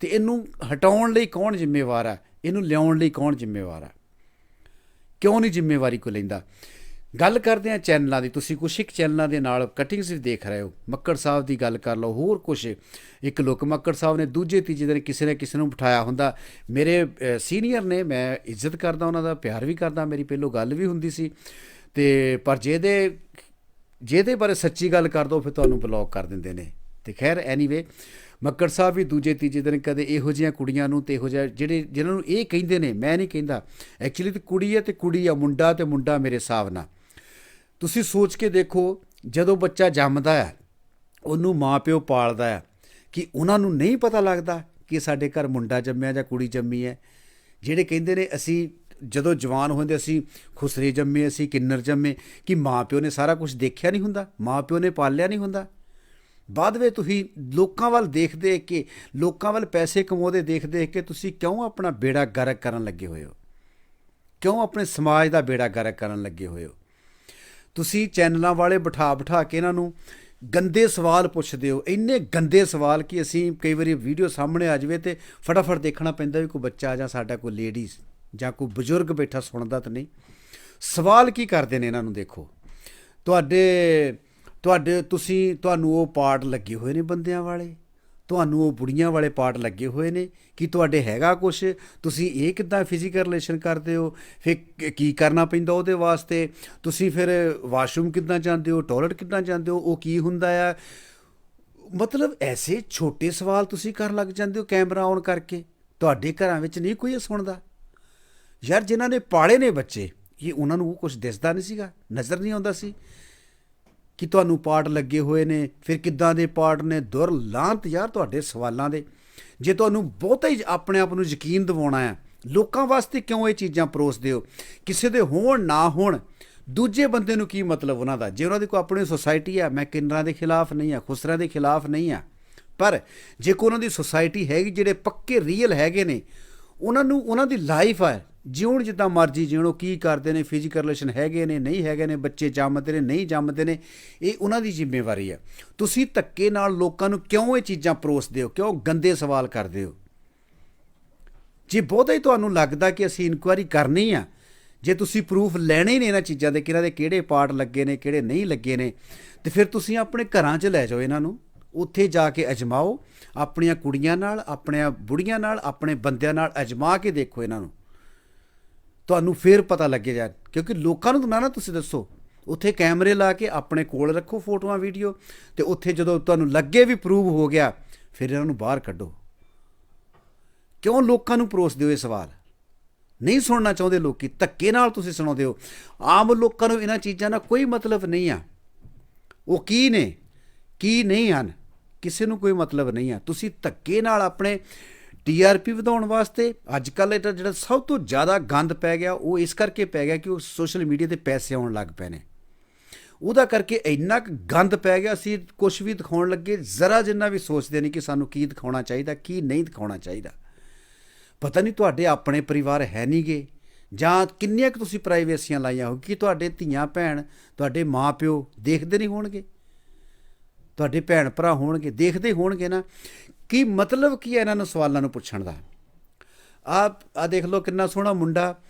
ਤੇ ਇਹਨੂੰ ਹਟਾਉਣ ਲਈ ਕੌਣ ਜ਼ਿੰਮੇਵਾਰ ਆ? ਇਹਨੂੰ ਲਿਆਉਣ ਲਈ ਕੌਣ ਜ਼ਿੰਮੇਵਾਰ ਆ? ਕਿਉਂ ਨਹੀਂ ਜ਼ਿੰਮੇਵਾਰੀ ਕੋ ਲੈਂਦਾ? ਗੱਲ ਕਰਦੇ ਆ ਚੈਨਲਾਂ ਦੀ। ਤੁਸੀਂ ਕੁਛ ਇੱਕ ਚੈਨਲਾਂ ਦੇ ਨਾਲ ਕਟਿੰਗਸ ਵੀ ਦੇਖ ਰਹੇ ਹੋ। ਮੱਕੜ ਸਾਹਿਬ ਦੀ ਗੱਲ ਕਰ ਲਓ, ਹੋਰ ਕੁਛ। ਇੱਕ ਲੋਕ ਮੱਕੜ ਸਾਹਿਬ ਨੇ ਦੂਜੇ ਤੀਜੇ ਦਿਨ ਕਿਸੇ ਨੇ ਕਿਸੇ ਨੂੰ ਬਿਠਾਇਆ ਹੁੰਦਾ। ਮੇਰੇ ਸੀਨੀਅਰ ਨੇ, ਮੈਂ ਇੱਜ਼ਤ ਕਰਦਾ ਉਹਨਾਂ ਦਾ, ਪਿਆਰ ਵੀ ਕਰਦਾ। ਮੇਰੀ ਪਹਿਲੋਂ ਗੱਲ ਵੀ ਹੁੰਦੀ ਸੀ। ਤੇ, ਪਰ ਜਿਹਦੇ ਜਿਹਦੇ ਬਾਰੇ ਸੱਚੀ ਗੱਲ ਕਰ ਦੋ, ਫਿਰ ਤੁਹਾਨੂੰ ਬਲੌਕ ਕਰ ਦਿੰਦੇ ਨੇ। ਤੇ ਖੈਰ ਐਨੀਵੇ ਮੱਕੜ ਸਾਹਿਬ ਵੀ ਦੂਜੇ ਤੀਜੇ ਦਿਨ ਕਦੇ ਇਹੋ ਜਿਹੀਆਂ ਕੁੜੀਆਂ ਨੂੰ ਤੇ ਇਹੋ ਜਿਹਾ, ਜਿਹੜੇ ਜਿਨ੍ਹਾਂ ਨੂੰ ਇਹ ਕਹਿੰਦੇ ਨੇ, ਮੈਂ ਨਹੀਂ ਕਹਿੰਦਾ। ਐਕਚੁਅਲੀ ਤੇ ਕੁੜੀ ਹੈ ਤੇ ਕੁੜੀ ਆ, ਮੁੰਡਾ ਤੇ ਮੁੰਡਾ ਮੇਰੇ ਹਿਸਾਬ ਨਾਲ। ਤੁਸੀਂ ਸੋਚ ਕੇ ਦੇਖੋ, ਜਦੋਂ ਬੱਚਾ ਜੰਮਦਾ ਹੈ, ਉਹਨੂੰ ਮਾਪਿਓ ਪਾਲਦਾ ਹੈ, ਕਿ ਉਹਨਾਂ ਨੂੰ ਨਹੀਂ ਪਤਾ ਲੱਗਦਾ ਕਿ ਸਾਡੇ ਘਰ ਮੁੰਡਾ ਜੰਮਿਆ ਜਾਂ ਕੁੜੀ ਜੰਮੀ ਹੈ। ਜਿਹੜੇ ਕਹਿੰਦੇ ਨੇ, ਅਸੀਂ ਜਦੋਂ ਜਵਾਨ ਹੁੰਦੇ ਅਸੀਂ ਖੁਸਰੇ ਜੰਮੇ, ਅਸੀਂ ਕਿੰਨਰ ਜੰਮੇ, ਕਿ ਮਾਪਿਓ ਨੇ ਸਾਰਾ ਕੁਝ ਦੇਖਿਆ ਨਹੀਂ ਹੁੰਦਾ, ਮਾਪਿਓ ਨੇ ਪਾਲਿਆ ਨਹੀਂ ਹੁੰਦਾ। ਬਾਅਦ ਵਿੱਚ ਤੁਸੀਂ ਲੋਕਾਂ ਵੱਲ ਦੇਖਦੇ ਕਿ, ਲੋਕਾਂ ਵੱਲ ਪੈਸੇ ਕਮਾਉਂਦੇ ਦੇਖ ਦੇਖ ਕੇ ਤੁਸੀਂ ਕਿਉਂ ਆਪਣਾ ਬੇੜਾ ਗਰਕ ਕਰਨ ਲੱਗੇ ਹੋਏ ਹੋ? ਕਿਉਂ ਆਪਣੇ ਸਮਾਜ ਦਾ ਬੇੜਾ ਗਰਕ ਕਰਨ ਲੱਗੇ ਹੋਏ ਹੋ? ਤੁਸੀਂ ਚੈਨਲਾਂ ਵਾਲੇ ਬਿਠਾ ਬਿਠਾ ਕੇ ਇਹਨਾਂ ਨੂੰ ਗੰਦੇ ਸਵਾਲ ਪੁੱਛਦੇ ਹੋ। ਇੰਨੇ ਗੰਦੇ ਸਵਾਲ ਕਿ ਅਸੀਂ ਕਈ ਵਾਰੀ ਵੀਡੀਓ ਸਾਹਮਣੇ ਆ ਜਾਵੇ ਤੇ ਫਟਾਫਟ ਦੇਖਣਾ ਪੈਂਦਾ ਵੀ ਕੋਈ ਬੱਚਾ ਜਾਂ ਸਾਡਾ ਕੋਈ ਲੇਡੀਜ਼ ਜਾਂ ਕੋਈ ਬਜ਼ੁਰਗ ਬੈਠਾ ਸੁਣਦਾ ਤਾਂ ਨਹੀਂ। ਸਵਾਲ ਕੀ ਕਰਦੇ ਨੇ ਇਹਨਾਂ ਨੂੰ ਦੇਖੋ। ਤੁਹਾਡੇ ਤੁਹਾਡੇ ਤੁਸੀਂ, ਤੁਹਾਨੂੰ ਉਹ ਪਾਰਟ ਲੱਗੇ ਹੋਏ ਨੇ ਬੰਦਿਆਂ ਵਾਲੇ। ਤੁਹਾਨੂੰ ਉਹ ਬੁੜੀਆਂ ਵਾਲੇ ਪਾਰਟ ਲੱਗੇ ਹੋਏ ਨੇ? ਕਿ ਤੁਹਾਡੇ ਹੈਗਾ ਕੁਝ ਤੁਸੀਂ ਇਹ ਕਿੱਦਾਂ ਫਿਜ਼ੀਕਲ ਰਿਲੇਸ਼ਨ ਕਰਦੇ ਹੋ? ਫਿਰ ਕੀ ਕਰਨਾ ਪੈਂਦਾ ਉਹਦੇ ਵਾਸਤੇ? ਤੁਸੀਂ ਫਿਰ ਵਾਸ਼ਰੂਮ ਕਿੱਦਾਂ ਜਾਂਦੇ ਹੋ? ਟਾਇਲਟ ਕਿੱਦਾਂ ਜਾਂਦੇ ਹੋ? ਉਹ ਕੀ ਹੁੰਦਾ ਆ? ਮਤਲਬ ਐਸੇ ਛੋਟੇ ਸਵਾਲ ਤੁਸੀਂ ਕਰਨ ਲੱਗ ਜਾਂਦੇ ਹੋ ਕੈਮਰਾ ਔਨ ਕਰਕੇ? ਤੁਹਾਡੇ ਘਰਾਂ ਵਿੱਚ ਨਹੀਂ ਕੋਈ ਸੁਣਦਾ? ਯਾਰ ਜਿਨ੍ਹਾਂ ਨੇ ਪਾਲੇ ਨੇ ਬੱਚੇ, ਇਹ ਉਹਨਾਂ ਨੂੰ ਉਹ ਕੁਝ ਦਿਸਦਾ ਨਹੀਂ ਸੀਗਾ, ਨਜ਼ਰ ਨਹੀਂ ਆਉਂਦਾ ਸੀ। ਕਿ ਤੁਹਾਨੂੰ ਪਾਰਟ ਲੱਗੇ ਹੋਏ ਨੇ, ਫਿਰ ਕਿੱਦਾਂ ਦੇ ਪਾਰਟ ਨੇ? ਦੁਰ ਲਾਂਤ ਯਾਰ ਤੁਹਾਡੇ ਸਵਾਲਾਂ ਦੇ। ਜੇ ਤੁਹਾਨੂੰ ਬਹੁਤਾ ਹੀ ਆਪਣੇ ਆਪ ਨੂੰ ਯਕੀਨ ਦਿਵਾਉਣਾ ਹੈ, ਲੋਕਾਂ ਵਾਸਤੇ ਕਿਉਂ ਇਹ ਚੀਜ਼ਾਂ ਪਰੋਸਦੇ ਹੋ? ਕਿਸੇ ਦੇ ਹੋਣ, ਨਾ ਹੋਣ, ਦੂਜੇ ਬੰਦੇ ਨੂੰ ਕੀ ਮਤਲਬ ਉਹਨਾਂ ਦਾ? ਜੇ ਉਹਨਾਂ ਦੀ ਕੋਈ ਆਪਣੀ ਸੁਸਾਇਟੀ ਆ ਮੈਂ ਕਿੰਨਰਾਂ ਦੇ ਖਿਲਾਫ ਨਹੀਂ ਆ ਖੁਸਰਿਆਂ ਦੇ ਖਿਲਾਫ ਨਹੀਂ ਆ ਪਰ ਜੇ ਕੋਈ ਉਹਨਾਂ ਦੀ ਸੁਸਾਇਟੀ ਹੈਗੀ ਜਿਹੜੇ ਪੱਕੇ ਰੀਅਲ ਹੈਗੇ ਨੇ, ਉਹਨਾਂ ਨੂੰ, ਉਹਨਾਂ ਦੀ ਲਾਈਫ ਹੈ ਜਿਉਣ ਜਿੱਦਾਂ ਮਰਜ਼ੀ ਜਿਉਣ, ਉਹ ਕੀ ਕਰਦੇ ਨੇ ਫਿਜ਼ੀਕਲ ਰਿਲੇਸ਼ਨ ਹੈਗੇ ਨੇ, ਨਹੀਂ ਹੈਗੇ ਨੇ, ਬੱਚੇ ਜੰਮਦੇ ਨੇ, ਨਹੀਂ ਜੰਮਦੇ ਨੇ, ਇਹ ਉਹਨਾਂ ਦੀ ਜ਼ਿੰਮੇਵਾਰੀ ਹੈ। ਤੁਸੀਂ ਧੱਕੇ ਨਾਲ ਲੋਕਾਂ ਨੂੰ ਕਿਉਂ ਇਹ ਚੀਜ਼ਾਂ ਪਰੋਸਦੇ ਹੋ? ਕਿਉਂ ਗੰਦੇ ਸਵਾਲ ਕਰਦੇ ਹੋ? ਜੇ ਬਹੁਤਾ ਹੀ ਤੁਹਾਨੂੰ ਲੱਗਦਾ ਕਿ ਅਸੀਂ ਇਨਕੁਆਇਰੀ ਕਰਨੀ ਆ, ਜੇ ਤੁਸੀਂ ਪ੍ਰੂਫ ਲੈਣੇ ਨੇ ਇਹਨਾਂ ਚੀਜ਼ਾਂ ਦੇ ਕਿ ਇਹਨਾਂ ਦੇ ਕਿਹੜੇ ਪਾਰਟ ਲੱਗੇ ਨੇ, ਕਿਹੜੇ ਨਹੀਂ ਲੱਗੇ ਨੇ, ਤੇ ਫਿਰ ਤੁਸੀਂ ਆਪਣੇ ਘਰਾਂ 'ਚ ਲੈ ਜਾਓ ਇਹਨਾਂ ਨੂੰ। ਉੱਥੇ ਜਾ ਕੇ ਅਜਮਾਓ, ਆਪਣੀਆਂ ਕੁੜੀਆਂ ਨਾਲ, ਆਪਣੀਆਂ ਬੁੜੀਆਂ ਨਾਲ, ਆਪਣੇ ਬੰਦਿਆਂ ਨਾਲ ਅਜਮਾ ਕੇ ਦੇਖੋ ਇਹਨਾਂ ਨੂੰ। ਤੁਹਾਨੂੰ ਫੇਰ ਪਤਾ ਲੱਗੇਗਾ ਕਿਉਂਕਿ ਲੋਕਾਂ ਨੂੰ ਤਾਂ ਨਾ ਤੁਸੀਂ ਦੱਸੋ। ਉੱਥੇ ਕੈਮਰੇ ਲਾ ਕੇ ਆਪਣੇ ਕੋਲ ਰੱਖੋ ਫੋਟੋਆਂ, ਵੀਡੀਓ ਤੇ ਉੱਥੇ ਜਦੋਂ ਤੁਹਾਨੂੰ ਲੱਗੇ ਵੀ ਪ੍ਰੂਵ ਹੋ ਗਿਆ, ਫਿਰ ਇਹਨਾਂ ਨੂੰ ਬਾਹਰ ਕੱਢੋ। ਕਿਉਂ ਲੋਕਾਂ ਨੂੰ ਪਰੋਸਦੇ ਹੋ ਇਹ ਸਵਾਲ? ਨਹੀਂ ਸੁਣਨਾ ਚਾਹੁੰਦੇ ਲੋਕੀ, ਧੱਕੇ ਨਾਲ ਤੁਸੀਂ ਸੁਣਾਉਂਦੇ ਹੋ। ਆਮ ਲੋਕਾਂ ਨੂੰ ਇਹਨਾਂ ਚੀਜ਼ਾਂ ਨਾਲ ਕੋਈ ਮਤਲਬ ਨਹੀਂ ਆ। ਉਹ ਕੀ ਨੇ? ਕੀ ਨਹੀਂ ਹਨ? ਕਿਸੇ ਨੂੰ ਕੋਈ ਮਤਲਬ ਨਹੀਂ ਆ। ਤੁਸੀਂ ਧੱਕੇ ਨਾਲ ਆਪਣੇ ਟੀਆਰਪੀ ਵਧਾਉਣ ਵਾਸਤੇ ਅੱਜ ਕੱਲ ਇਹਦਾ ਜਿਹੜਾ ਸਭ ਤੋਂ ਜ਼ਿਆਦਾ ਗੰਦ ਪੈ ਗਿਆ, ਉਹ ਇਸ ਕਰਕੇ ਪੈ ਗਿਆ ਕਿ ਉਹ ਸੋਸ਼ਲ ਮੀਡੀਆ ਤੇ ਪੈਸੇ ਆਉਣ ਲੱਗ ਪਏ ਨੇ। ਉਹਦਾ ਕਰਕੇ ਇੰਨਾ ਕੁ ਗੰਦ ਪੈ ਗਿਆ, ਅਸੀਂ ਕੁਝ ਵੀ ਦਿਖਾਉਣ ਲੱਗੇ, ਜ਼ਰਾ ਜਿੰਨਾ ਵੀ ਸੋਚਦੇ ਨਹੀਂ ਕਿ ਸਾਨੂੰ ਕੀ ਦਿਖਾਉਣਾ ਚਾਹੀਦਾ, ਕੀ ਨਹੀਂ ਦਿਖਾਉਣਾ ਚਾਹੀਦਾ। ਪਤਾ ਨਹੀਂ ਤੁਹਾਡੇ ਆਪਣੇ ਪਰਿਵਾਰ ਹੈ ਨਹੀਂਗੇ ਜਾਂ ਕਿੰਨੀਆਂ ਕੁ ਤੁਸੀਂ ਪ੍ਰਾਈਵੇਸੀਆਂ ਲਾਈਆਂ ਹੋ ਕਿ ਤੁਹਾਡੇ ਧੀਆਂ ਭੈਣ, ਤੁਹਾਡੇ ਮਾਪਿਓ ਦੇਖਦੇ ਨਹੀਂ ਹੋਣਗੇ? ਤੁਹਾਡੇ ਭੈਣ ਭਰਾ ਹੋਣਗੇ, ਦੇਖਦੇ ਹੋਣਗੇ ਨਾ। ਕੀ ਮਤਲਬ ਕੀ ਹੈ ਇਹਨਾਂ ਨੂੰ ਸਵਾਲਾਂ ਨੂੰ ਪੁੱਛਣ ਦਾ? ਆ ਆ ਦੇਖ ਲਓ ਕਿੰਨਾ ਸੋਹਣਾ ਮੁੰਡਾ।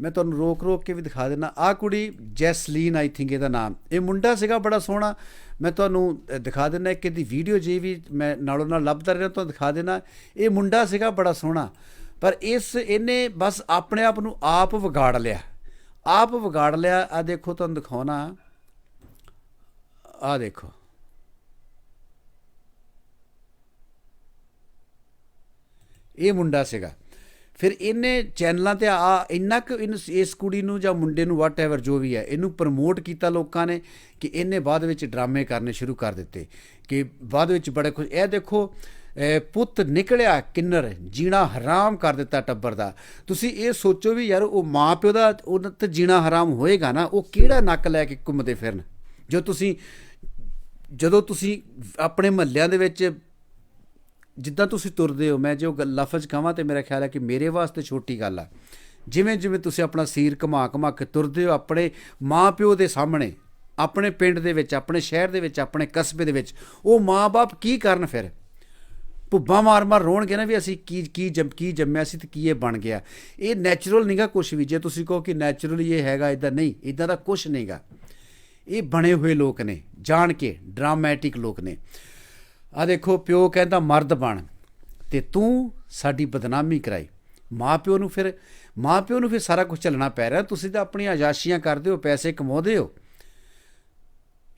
ਮੈਂ ਤੁਹਾਨੂੰ ਰੋਕ ਰੋਕ ਕੇ ਵੀ ਦਿਖਾ ਦੇਣਾ ਆ ਕੁੜੀ ਜੈਸਲੀਨ ਆਈ ਥਿੰਕ ਇਹਦਾ ਨਾਮ। ਇਹ ਮੁੰਡਾ ਸੀਗਾ ਬੜਾ ਸੋਹਣਾ। ਮੈਂ ਤੁਹਾਨੂੰ ਦਿਖਾ ਦੇਣਾ ਇੱਕ ਇਹਦੀ ਵੀਡੀਓ ਜੇ ਵੀ ਮੈਂ ਨਾਲੋਂ ਨਾਲ ਲੱਭਦਾ ਰਿਹਾ ਤੁਹਾਨੂੰ ਦਿਖਾ ਦੇਣਾ ਇਹ ਮੁੰਡਾ ਸੀਗਾ ਬੜਾ ਸੋਹਣਾ। ਪਰ ਇਸ, ਇਹਨੇ ਬਸ ਆਪਣੇ ਆਪ ਨੂੰ ਆਪ ਵਿਗਾੜ ਲਿਆ। ਆਪ ਵਿਗਾੜ ਲਿਆ। ਆ ਦੇਖੋ, ਤੁਹਾਨੂੰ ਦਿਖਾਉਣਾ। ਆ ਦੇਖੋ। ਇਹ ਮੁੰਡਾ ਸੀਗਾ। ਫਿਰ ਇਹਨੇ ਚੈਨਲਾਂ ਤੇ ਆ ਇੰਨਾ ਕੁ ਇਹਨੂੰ ਇਸ ਕੁੜੀ ਨੂੰ ਜਾਂ ਮੁੰਡੇ ਨੂੰ ਵਾਟ ਜੋ ਵੀ ਹੈ, ਇਹਨੂੰ ਪ੍ਰਮੋਟ ਕੀਤਾ ਲੋਕਾਂ ਨੇ ਕਿ ਇਹਨੇ ਬਾਅਦ ਵਿੱਚ ਡਰਾਮੇ ਕਰਨੇ ਸ਼ੁਰੂ ਕਰ ਦਿੱਤੇ। ਕਿ ਬਾਅਦ ਵਿੱਚ ਬੜੇ ਕੁਝ ਇਹ ਦੇਖੋ ਪੁੱਤ ਨਿਕਲਿਆ ਕਿੰਨਰ, ਜੀਣਾ ਹਰਾਮ ਕਰ ਦਿੱਤਾ ਟੱਬਰ ਦਾ। ਤੁਸੀਂ ਇਹ ਸੋਚੋ ਵੀ ਯਾਰ, ਉਹ ਮਾਂ ਪਿਓ ਦਾ ਉਹਨਾਂ ਤੇ ਜੀਣਾ ਹਰਾਮ ਹੋਏਗਾ ਨਾ, ਉਹ ਕਿਹੜਾ ਨੱਕ ਲੈ ਕੇ ਘੁੰਮਦੇ ਫਿਰਨ? ਜੋ ਤੁਸੀਂ, ਜਦੋਂ ਤੁਸੀਂ ਆਪਣੇ ਮਹੱਲਿਆਂ ਦੇ ਵਿੱਚ ਜਿੱਦਾਂ ਤੁਸੀਂ ਤੁਰਦੇ ਹੋ, ਮੈਂ ਜੋ ਗੱਲ- ਲਫ਼ਜ਼ ਕਹਾਂ ਤੇ ਮੇਰਾ ਖਿਆਲ ਹੈ ਕਿ ਮੇਰੇ ਵਾਸਤੇ ਛੋਟੀ ਗੱਲ ਆ। ਜਿਵੇਂ ਜਿਵੇਂ ਤੁਸੀਂ ਆਪਣਾ ਸੀਰ ਘੁਮਾ ਘੁਮਾ ਕੇ ਤੁਰਦੇ ਹੋ, ਆਪਣੇ ਮਾਪਿਓ ਦੇ ਸਾਹਮਣੇ, ਆਪਣੇ ਪਿੰਡ ਦੇ ਵਿੱਚ, ਆਪਣੇ ਸ਼ਹਿਰ ਦੇ ਵਿੱਚ, ਆਪਣੇ ਕਸਬੇ ਦੇ ਵਿੱਚ, ਉਹ ਮਾਪੇ ਕੀ ਕਰਨ ਫਿਰ? ਭੁੱਬਾ ਮਾਰ ਮਾਰ ਰੋਣਗੇ ਨਾ ਵੀ ਅਸੀਂ ਕੀ ਕੀ ਜੰਮ, ਕੀ ਜੰਮਿਆ ਸੀ ਤੇ ਕੀ ਇਹ ਬਣ ਗਿਆ। ਇਹ ਨੈਚੁਰਲ ਨਹੀਂਗਾ ਕੁਝ ਵੀ। ਜੇ ਤੁਸੀਂ ਕਹੋ ਕਿ ਨੈਚੁਰਲੀ ਇਹ ਹੈਗਾ ਇਦਾਂ ਨਹੀਂ ਇਦਾਂ ਦਾ ਕੁਝ ਨਹੀਂਗਾ। ਇਹ ਬਣੇ ਹੋਏ ਲੋਕ ਨੇ, ਜਾਣ ਕੇ ਡਰਾਮੈਟਿਕ ਲੋਕ ਨੇ। ਆ ਦੇਖੋ, ਪਿਓ ਕਹਿੰਦਾ, ਮਰਦ ਬਣ। ਤੇ ਤੂੰ ਸਾਡੀ ਬਦਨਾਮੀ ਕਰਾਈ। ਮਾਂ ਪਿਓ ਨੂੰ ਫਿਰ ਮਾਂ ਪਿਓ ਨੂੰ ਫਿਰ ਸਾਰਾ ਕੁਝ ਚੱਲਣਾ ਪੈ ਰਿਹਾ। ਤੁਸੀਂ ਤਾਂ ਆਪਣੀਆਂ ਆਜ਼ਾਸ਼ੀਆਂ ਕਰਦੇ ਹੋ, ਪੈਸੇ ਕਮਾਉਂਦੇ ਹੋ।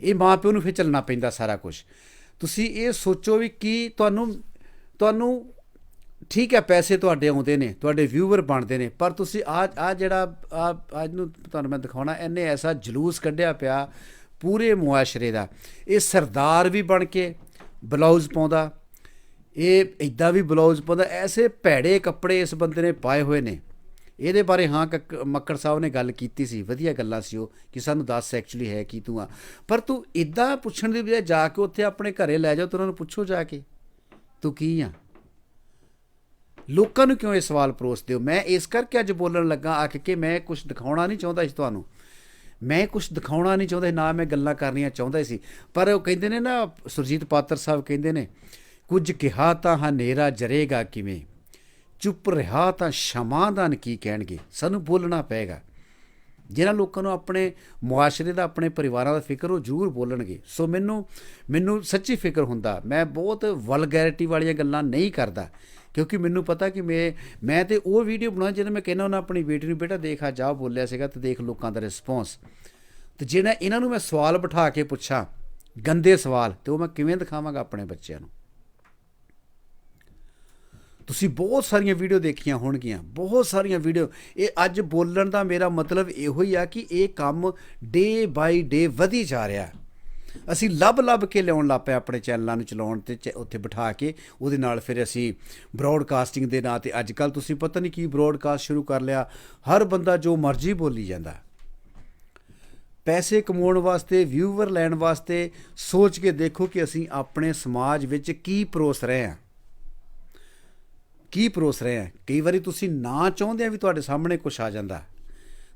ਇਹ ਮਾਂ ਪਿਓ ਨੂੰ ਫਿਰ ਚੱਲਣਾ ਪੈਂਦਾ ਸਾਰਾ ਕੁਝ। ਤੁਸੀਂ ਇਹ ਸੋਚੋ ਵੀ ਕੀ ਤੁਹਾਨੂੰ ਤੁਹਾਨੂੰ ਠੀਕ ਹੈ, ਪੈਸੇ ਤੁਹਾਡੇ ਆਉਂਦੇ ਨੇ, ਤੁਹਾਡੇ ਵਿਊਅਰ ਬਣਦੇ ਨੇ, ਪਰ ਤੁਸੀਂ ਆ ਆ ਜਿਹੜਾ ਆ ਅੱਜ ਨੂੰ ਤੁਹਾਨੂੰ ਮੈਂ ਦਿਖਾਉਣਾ, ਇਹਨੇ ਐਸਾ ਜਲੂਸ ਕੱਢਿਆ ਪਿਆ ਪੂਰੇ ਮੁਆਸ਼ਰੇ ਦਾ। ਇਹ ਸਰਦਾਰ ਵੀ ਬਣ ਕੇ ਬਲਾਊਜ਼ ਪਾਉਂਦਾ। ਇਹ ਇਦਾਂ ਵੀ ਬਲਾਊਜ਼ ਪਾਉਂਦਾ, ਐਸੇ ਭੈੜੇ ਕੱਪੜੇ ਇਸ ਬੰਦੇ ਨੇ ਪਾਏ ਹੋਏ ਨੇ। ਇਹਦੇ ਬਾਰੇ ਹਾਂ ਕੱਕ- ਮੱਕੜ ਸਾਹਿਬ ਨੇ ਗੱਲ ਕੀਤੀ ਸੀ, ਵਧੀਆ ਗੱਲਾਂ ਸੀ ਉਹ, ਕਿ ਸਾਨੂੰ ਦੱਸ ਐਕਚੁਅਲੀ ਹੈ ਕੀ ਤੂੰ ਆ। ਪਰ ਤੂੰ ਇਦਾਂ ਪੁੱਛਣ ਦੀ ਬਜਾਏ ਜਾ ਕੇ ਉੱਥੇ ਆਪਣੇ ਘਰੇ ਲੈ ਜਾਓ ਤੇ ਉਹਨਾਂ ਨੂੰ ਪੁੱਛੋ ਜਾ ਕੇ, ਤੂੰ ਕੀ ਆ? ਲੋਕਾਂ ਨੂੰ ਕਿਉਂ ਇਹ ਸਵਾਲ ਪਰੋਸਦੇ ਹੋ? ਮੈਂ ਇਸ ਕਰਕੇ ਅੱਜ ਬੋਲਣ ਲੱਗਾ ਆ ਕੇ ਕਿ ਮੈਂ ਕੁਝ ਦਿਖਾਉਣਾ ਨਹੀਂ ਚਾਹੁੰਦਾ ਸੀ ਤੁਹਾਨੂੰ। ਮੈਂ ਕੁਝ ਦਿਖਾਉਣਾ ਨਹੀਂ ਚਾਹੁੰਦਾ, ਨਾ ਮੈਂ ਗੱਲਾਂ ਕਰਨੀਆਂ ਚਾਹੁੰਦਾ ਸੀ। ਪਰ ਉਹ ਕਹਿੰਦੇ ਨੇ ਨਾ, ਸੁਰਜੀਤ ਪਾਤਰ ਸਾਹਿਬ ਕਹਿੰਦੇ ਨੇ, ਕੁਝ ਕਿਹਾ ਤਾਂ ਹਨੇਰਾ ਜਰੇਗਾ ਕਿਵੇਂ? ਚੁੱਪ ਰਿਹਾ ਤਾਂ ਸ਼ਮਾਦਾਨ ਕੀ ਕਹਿਣਗੇ? ਸਾਨੂੰ ਬੋਲਣਾ ਪਏਗਾ। ਜਿਹਨਾਂ ਲੋਕਾਂ ਨੂੰ ਆਪਣੇ ਮੁਆਸ਼ਰੇ ਦਾ, ਆਪਣੇ ਪਰਿਵਾਰਾਂ ਦਾ ਫਿਕਰ, ਉਹ ਜ਼ਰੂਰ ਬੋਲਣਗੇ। ਸੋ ਮੈਨੂੰ ਮੈਨੂੰ ਸੱਚੀ ਫਿਕਰ ਹੁੰਦਾ, ਮੈਂ ਬਹੁਤ ਵਲਗੈਰਿਟੀ ਵਾਲੀਆਂ ਗੱਲਾਂ ਨਹੀਂ ਕਰਦਾ। ਕਿਉਂਕਿ ਮੈਨੂੰ ਪਤਾ ਕਿ ਮੈਂ ਮੈਂ ਤੇ ਉਹ ਵੀਡੀਓ ਬਣਾ ਜਿਹਦੇ ਮੈਂ ਕਹਿੰਦਾ ਉਹਨਾਂ ਆਪਣੀ ਬੇਟੀ ਨੂੰ, ਬੇਟਾ ਦੇਖ ਆ, ਜਾ ਬੋਲਿਆ ਸੀਗਾ ਤੇ ਦੇਖ ਲੋਕਾਂ ਦਾ ਰਿਸਪੌਂਸ ਤੇ ਜਿਹੜਾ ਇਹਨਾਂ ਨੂੰ ਮੈਂ ਸਵਾਲ ਬਿਠਾ ਕੇ ਪੁੱਛਾਂ, ਗੰਦੇ ਸਵਾਲ, ਤੇ ਉਹ ਮੈਂ ਕਿਵੇਂ ਦਿਖਾਵਾਂਗਾ ਆਪਣੇ ਬੱਚਿਆਂ ਨੂੰ? ਤੁਸੀਂ ਬਹੁਤ ਸਾਰੀਆਂ ਵੀਡੀਓ ਦੇਖੀਆਂ ਹੋਣਗੀਆਂ, ਬਹੁਤ ਸਾਰੀਆਂ ਵੀਡੀਓ ਇਹ ਅੱਜ ਬੋਲਣ ਦਾ ਮੇਰਾ ਮਤਲਬ ਇਹੋ ਹੀ ਆ ਕਿ ਇਹ ਕੰਮ ਡੇ ਬਾਈ ਡੇ ਵਧੀ ਜਾ ਰਿਹਾ। ਅਸੀਂ ਲੱਭ ਲੱਭ ਕੇ ਲਿਆਉਣ ਲੱਗ ਪਏ ਆਪਣੇ ਚੈਨਲਾਂ ਨੂੰ ਚਲਾਉਣ ਤੇ ਚ- ਉੱਥੇ ਬਿਠਾ ਕੇ। ਉਹਦੇ ਨਾਲ ਫਿਰ ਅਸੀਂ ਬ੍ਰੌਡਕਾਸਟਿੰਗ ਦੇ ਨਾਂ ਤੇ ਅੱਜ ਕੱਲ ਤੁਸੀਂ ਪਤਾ ਨਹੀਂ ਕੀ ਬ੍ਰੌਡਕਾਸਟ ਸ਼ੁਰੂ ਕਰ ਲਿਆ। ਹਰ ਬੰਦਾ ਜੋ ਮਰਜ਼ੀ ਬੋਲੀ ਜਾਂਦਾ। ਪੈਸੇ ਕਮਾਉਣ ਵਾਸਤੇ ਵਿਊਵਰ ਲੈਣ ਵਾਸਤੇ ਸੋਚ ਕੇ ਦੇਖੋ ਕਿ ਅਸੀਂ ਆਪਣੇ ਸਮਾਜ ਵਿੱਚ ਕੀ ਪਰੋਸ ਰਹੇ ਹਾਂ। ਕੀ ਪਰੋਸ ਰਹੇ ਹਾਂ? ਕਈ ਵਾਰੀ ਤੁਸੀਂ ਨਾ ਚਾਹੁੰਦੇ ਆ ਵੀ ਤੁਹਾਡੇ ਸਾਹਮਣੇ ਕੁਝ ਆ ਜਾਂਦਾ।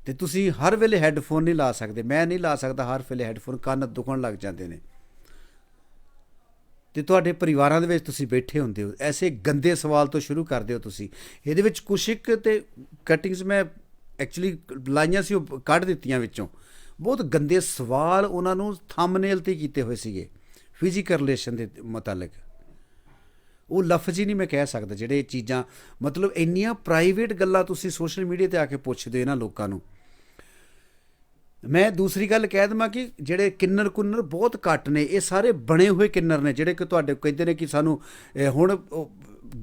ਤੇ ਤੁਸੀਂ ਹਰ ਵੇਲੇ ਹੈੱਡਫੋਨ ਨਹੀਂ ਲਾ ਸਕਦੇ। ਮੈਂ ਨਹੀਂ ਲਾ ਸਕਦਾ ਹਰ ਵੇਲੇ ਹੈੱਡਫੋਨ, ਕੰਨ ਦੁਖਣ ਲੱਗ ਜਾਂਦੇ ਨੇ। ਤੇ ਤੁਹਾਡੇ ਪਰਿਵਾਰਾਂ ਦੇ ਵਿੱਚ ਤੁਸੀਂ ਬੈਠੇ ਹੁੰਦੇ ਹੋ। ਐਸੇ ਗੰਦੇ ਸਵਾਲ ਤੋਂ ਸ਼ੁਰੂ ਕਰਦੇ ਹੋ ਤੁਸੀਂ। ਇਹਦੇ ਵਿੱਚ ਕੁਛ ਇੱਕ ਤੇ ਕਟਿੰਗਸ ਮੈਂ ਐਕਚੁਅਲੀ ਲਾਈਆਂ ਸੀ, ਉਹ ਕੱਢ ਦਿੱਤੀਆਂ ਵਿੱਚੋਂ। ਬਹੁਤ ਗੰਦੇ ਸਵਾਲ ਉਹਨਾਂ ਨੂੰ ਥੰਬਨੇਲ ਤੇ ਕੀਤੇ ਹੋਏ ਸੀਗੇ। ਫਿਜ਼ੀਕਲ ਰਿਲੇਸ਼ਨ ਦੇ ਮੁਤਲਕ। ਉਹ ਲਫ਼ਜ਼ ਹੀ ਨਹੀਂ ਮੈਂ ਕਹਿ ਸਕਦਾ ਜਿਹੜੇ ਇਹ ਚੀਜ਼ਾਂ, ਮਤਲਬ ਇੰਨੀਆਂ ਪ੍ਰਾਈਵੇਟ ਗੱਲਾਂ ਤੁਸੀਂ ਸੋਸ਼ਲ ਮੀਡੀਆ ਤੇ ਆ ਕੇ ਪੁੱਛਦੇ ਹੋ ਇਹਨਾਂ ਲੋਕਾਂ ਨੂੰ। ਮੈਂ ਦੂਸਰੀ ਗੱਲ ਕਹਿ ਦਵਾਂ ਕਿ ਜਿਹੜੇ ਕਿੰਨਰ ਕੁੰਨਰ ਬਹੁਤ ਘੱਟ ਨੇ, ਇਹ ਸਾਰੇ ਬਣੇ ਹੋਏ ਕਿੰਨਰ ਨੇ ਜਿਹੜੇ ਕਿ ਤੁਹਾਡੇ ਕਹਿੰਦੇ ਨੇ ਕਿ ਸਾਨੂੰ ਹੁਣ ਉਹ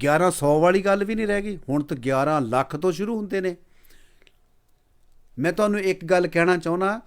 1100 ਵਾਲੀ ਗੱਲ ਵੀ ਨਹੀਂ ਰਹਿ ਗਈ, ਹੁਣ ਤਾਂ 11 ਲੱਖ ਤੋਂ ਸ਼ੁਰੂ ਹੁੰਦੇ ਨੇ। ਮੈਂ ਤੁਹਾਨੂੰ ਇੱਕ ਗੱਲ ਕਹਿਣਾ ਚਾਹੁੰਦਾ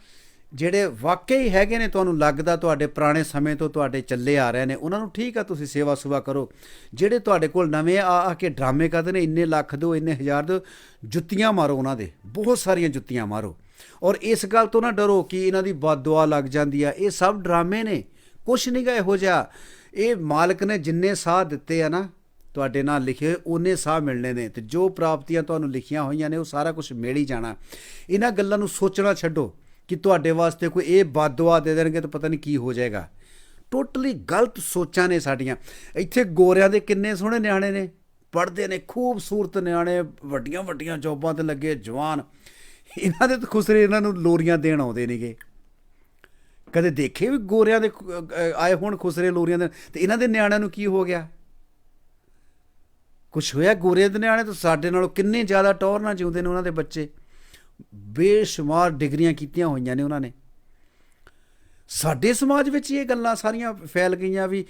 ਜਿਹੜੇ ਵਾਕਈ ਹੈਗੇ ਨੇ ਤੁਹਾਨੂੰ ਲੱਗਦਾ ਤੁਹਾਡੇ ਪੁਰਾਣੇ ਸਮੇਂ ਤੋਂ ਤੁਹਾਡੇ ਚੱਲੇ ਆ ਰਹੇ ਨੇ, ਉਹਨਾਂ ਨੂੰ ਠੀਕ ਆ ਤੁਸੀਂ ਸੇਵਾ ਸੁਵਾ ਕਰੋ। ਜਿਹੜੇ ਤੁਹਾਡੇ ਕੋਲ ਨਵੇਂ ਆ ਆ ਕੇ ਡਰਾਮੇ ਕਰਦੇ ਨੇ, ਇੰਨੇ ਲੱਖ ਦਿਓ, ਇੰਨੇ ਹਜ਼ਾਰ ਦਿਓ, ਜੁੱਤੀਆਂ ਮਾਰੋ ਉਹਨਾਂ ਦੇ, ਬਹੁਤ ਸਾਰੀਆਂ ਜੁੱਤੀਆਂ ਮਾਰੋ। ਔਰ ਇਸ ਗੱਲ ਤੋਂ ਨਾ ਡਰੋ ਕਿ ਇਹਨਾਂ ਦੀ ਬਦਦੁਆ ਲੱਗ ਜਾਂਦੀ ਆ। ਇਹ ਸਭ ਡਰਾਮੇ ਨੇ, ਕੁਛ ਨਹੀਂ ਗਾ ਇਹੋ ਜਿਹਾ। ਇਹ ਮਾਲਕ ਨੇ ਜਿੰਨੇ ਸਾਹ ਦਿੱਤੇ ਆ ਨਾ, ਤੁਹਾਡੇ ਨਾਲ ਲਿਖੇ ਹੋਏ ਉਹਨੇ ਸਾਹ ਮਿਲਣੇ ਨੇ। ਤੇ ਜੋ ਪ੍ਰਾਪਤੀਆਂ ਤੁਹਾਨੂੰ ਲਿਖੀਆਂ ਹੋਈਆਂ ਨੇ, ਉਹ ਸਾਰਾ ਕੁਝ ਮਿਲ ਹੀ ਜਾਣਾ। ਇਹਨਾਂ ਗੱਲਾਂ ਨੂੰ ਸੋਚਣਾ ਛੱਡੋ। ਕਿ ਤੁਹਾਡੇ ਵਾਸਤੇ ਕੋਈ ਇਹ ਬਦਦੁਆ ਦੇ ਦੇਣਗੇ ਤਾਂ ਪਤਾ ਨਹੀਂ ਕੀ ਹੋ ਜਾਏਗਾ। ਟੋਟਲੀ ਗਲਤ ਸੋਚਾਂ ਨੇ ਸਾਡੀਆਂ। ਇੱਥੇ ਗੋਰਿਆਂ ਦੇ ਕਿੰਨੇ ਸੋਹਣੇ ਨਿਆਣੇ ਨੇ। ਪੜ੍ਹਦੇ ਨੇ, ਖੂਬਸੂਰਤ ਨਿਆਣੇ, ਵੱਡੀਆਂ ਵੱਡੀਆਂ ਜੌਬਾਂ ਤੇ ਲੱਗੇ ਜਵਾਨ। ਇਹਨਾਂ ਦੇ ਤਾਂ ਖੁਸਰੇ ਇਹਨਾਂ ਨੂੰ ਲੋਰੀਆਂ ਦੇਣ ਆਉਂਦੇ ਨੇਗੇ। ਕਦੇ ਦੇਖੇ ਵੀ ਗੋਰਿਆਂ ਦੇ ਆਏ ਹੋਣ ਖੁਸਰੇ ਲੋਰੀਆਂ ਦੇ ਤੇ ਇਹਨਾਂ ਦੇ ਨਿਆਣਿਆਂ ਨੂੰ ਕੀ ਹੋ ਗਿਆ? ਕੁਛ ਹੋਇਆ ਗੋਰੇ ਦੇ ਨਿਆਣੇ? ਤਾਂ ਸਾਡੇ ਨਾਲੋਂ ਕਿੰਨੇ ਜ਼ਿਆਦਾ ਟੌਰ ਨਾਲ ਜਿਉਂਦੇ ਨੇ ਉਹਨਾਂ ਦੇ ਬੱਚੇ। ਬੇਸ਼ੁਮਾਰ ਡਿਗਰੀਆਂ ਕੀਤੀਆਂ ਹੋਈਆਂ ਨੇ ਉਹਨਾਂ ਨੇ। ਸਾਡੇ ਸਮਾਜ ਵਿੱਚ ਇਹ ਗੱਲਾਂ ਸਾਰੀਆਂ ਫੈਲ ਗਈਆਂ ਵੀ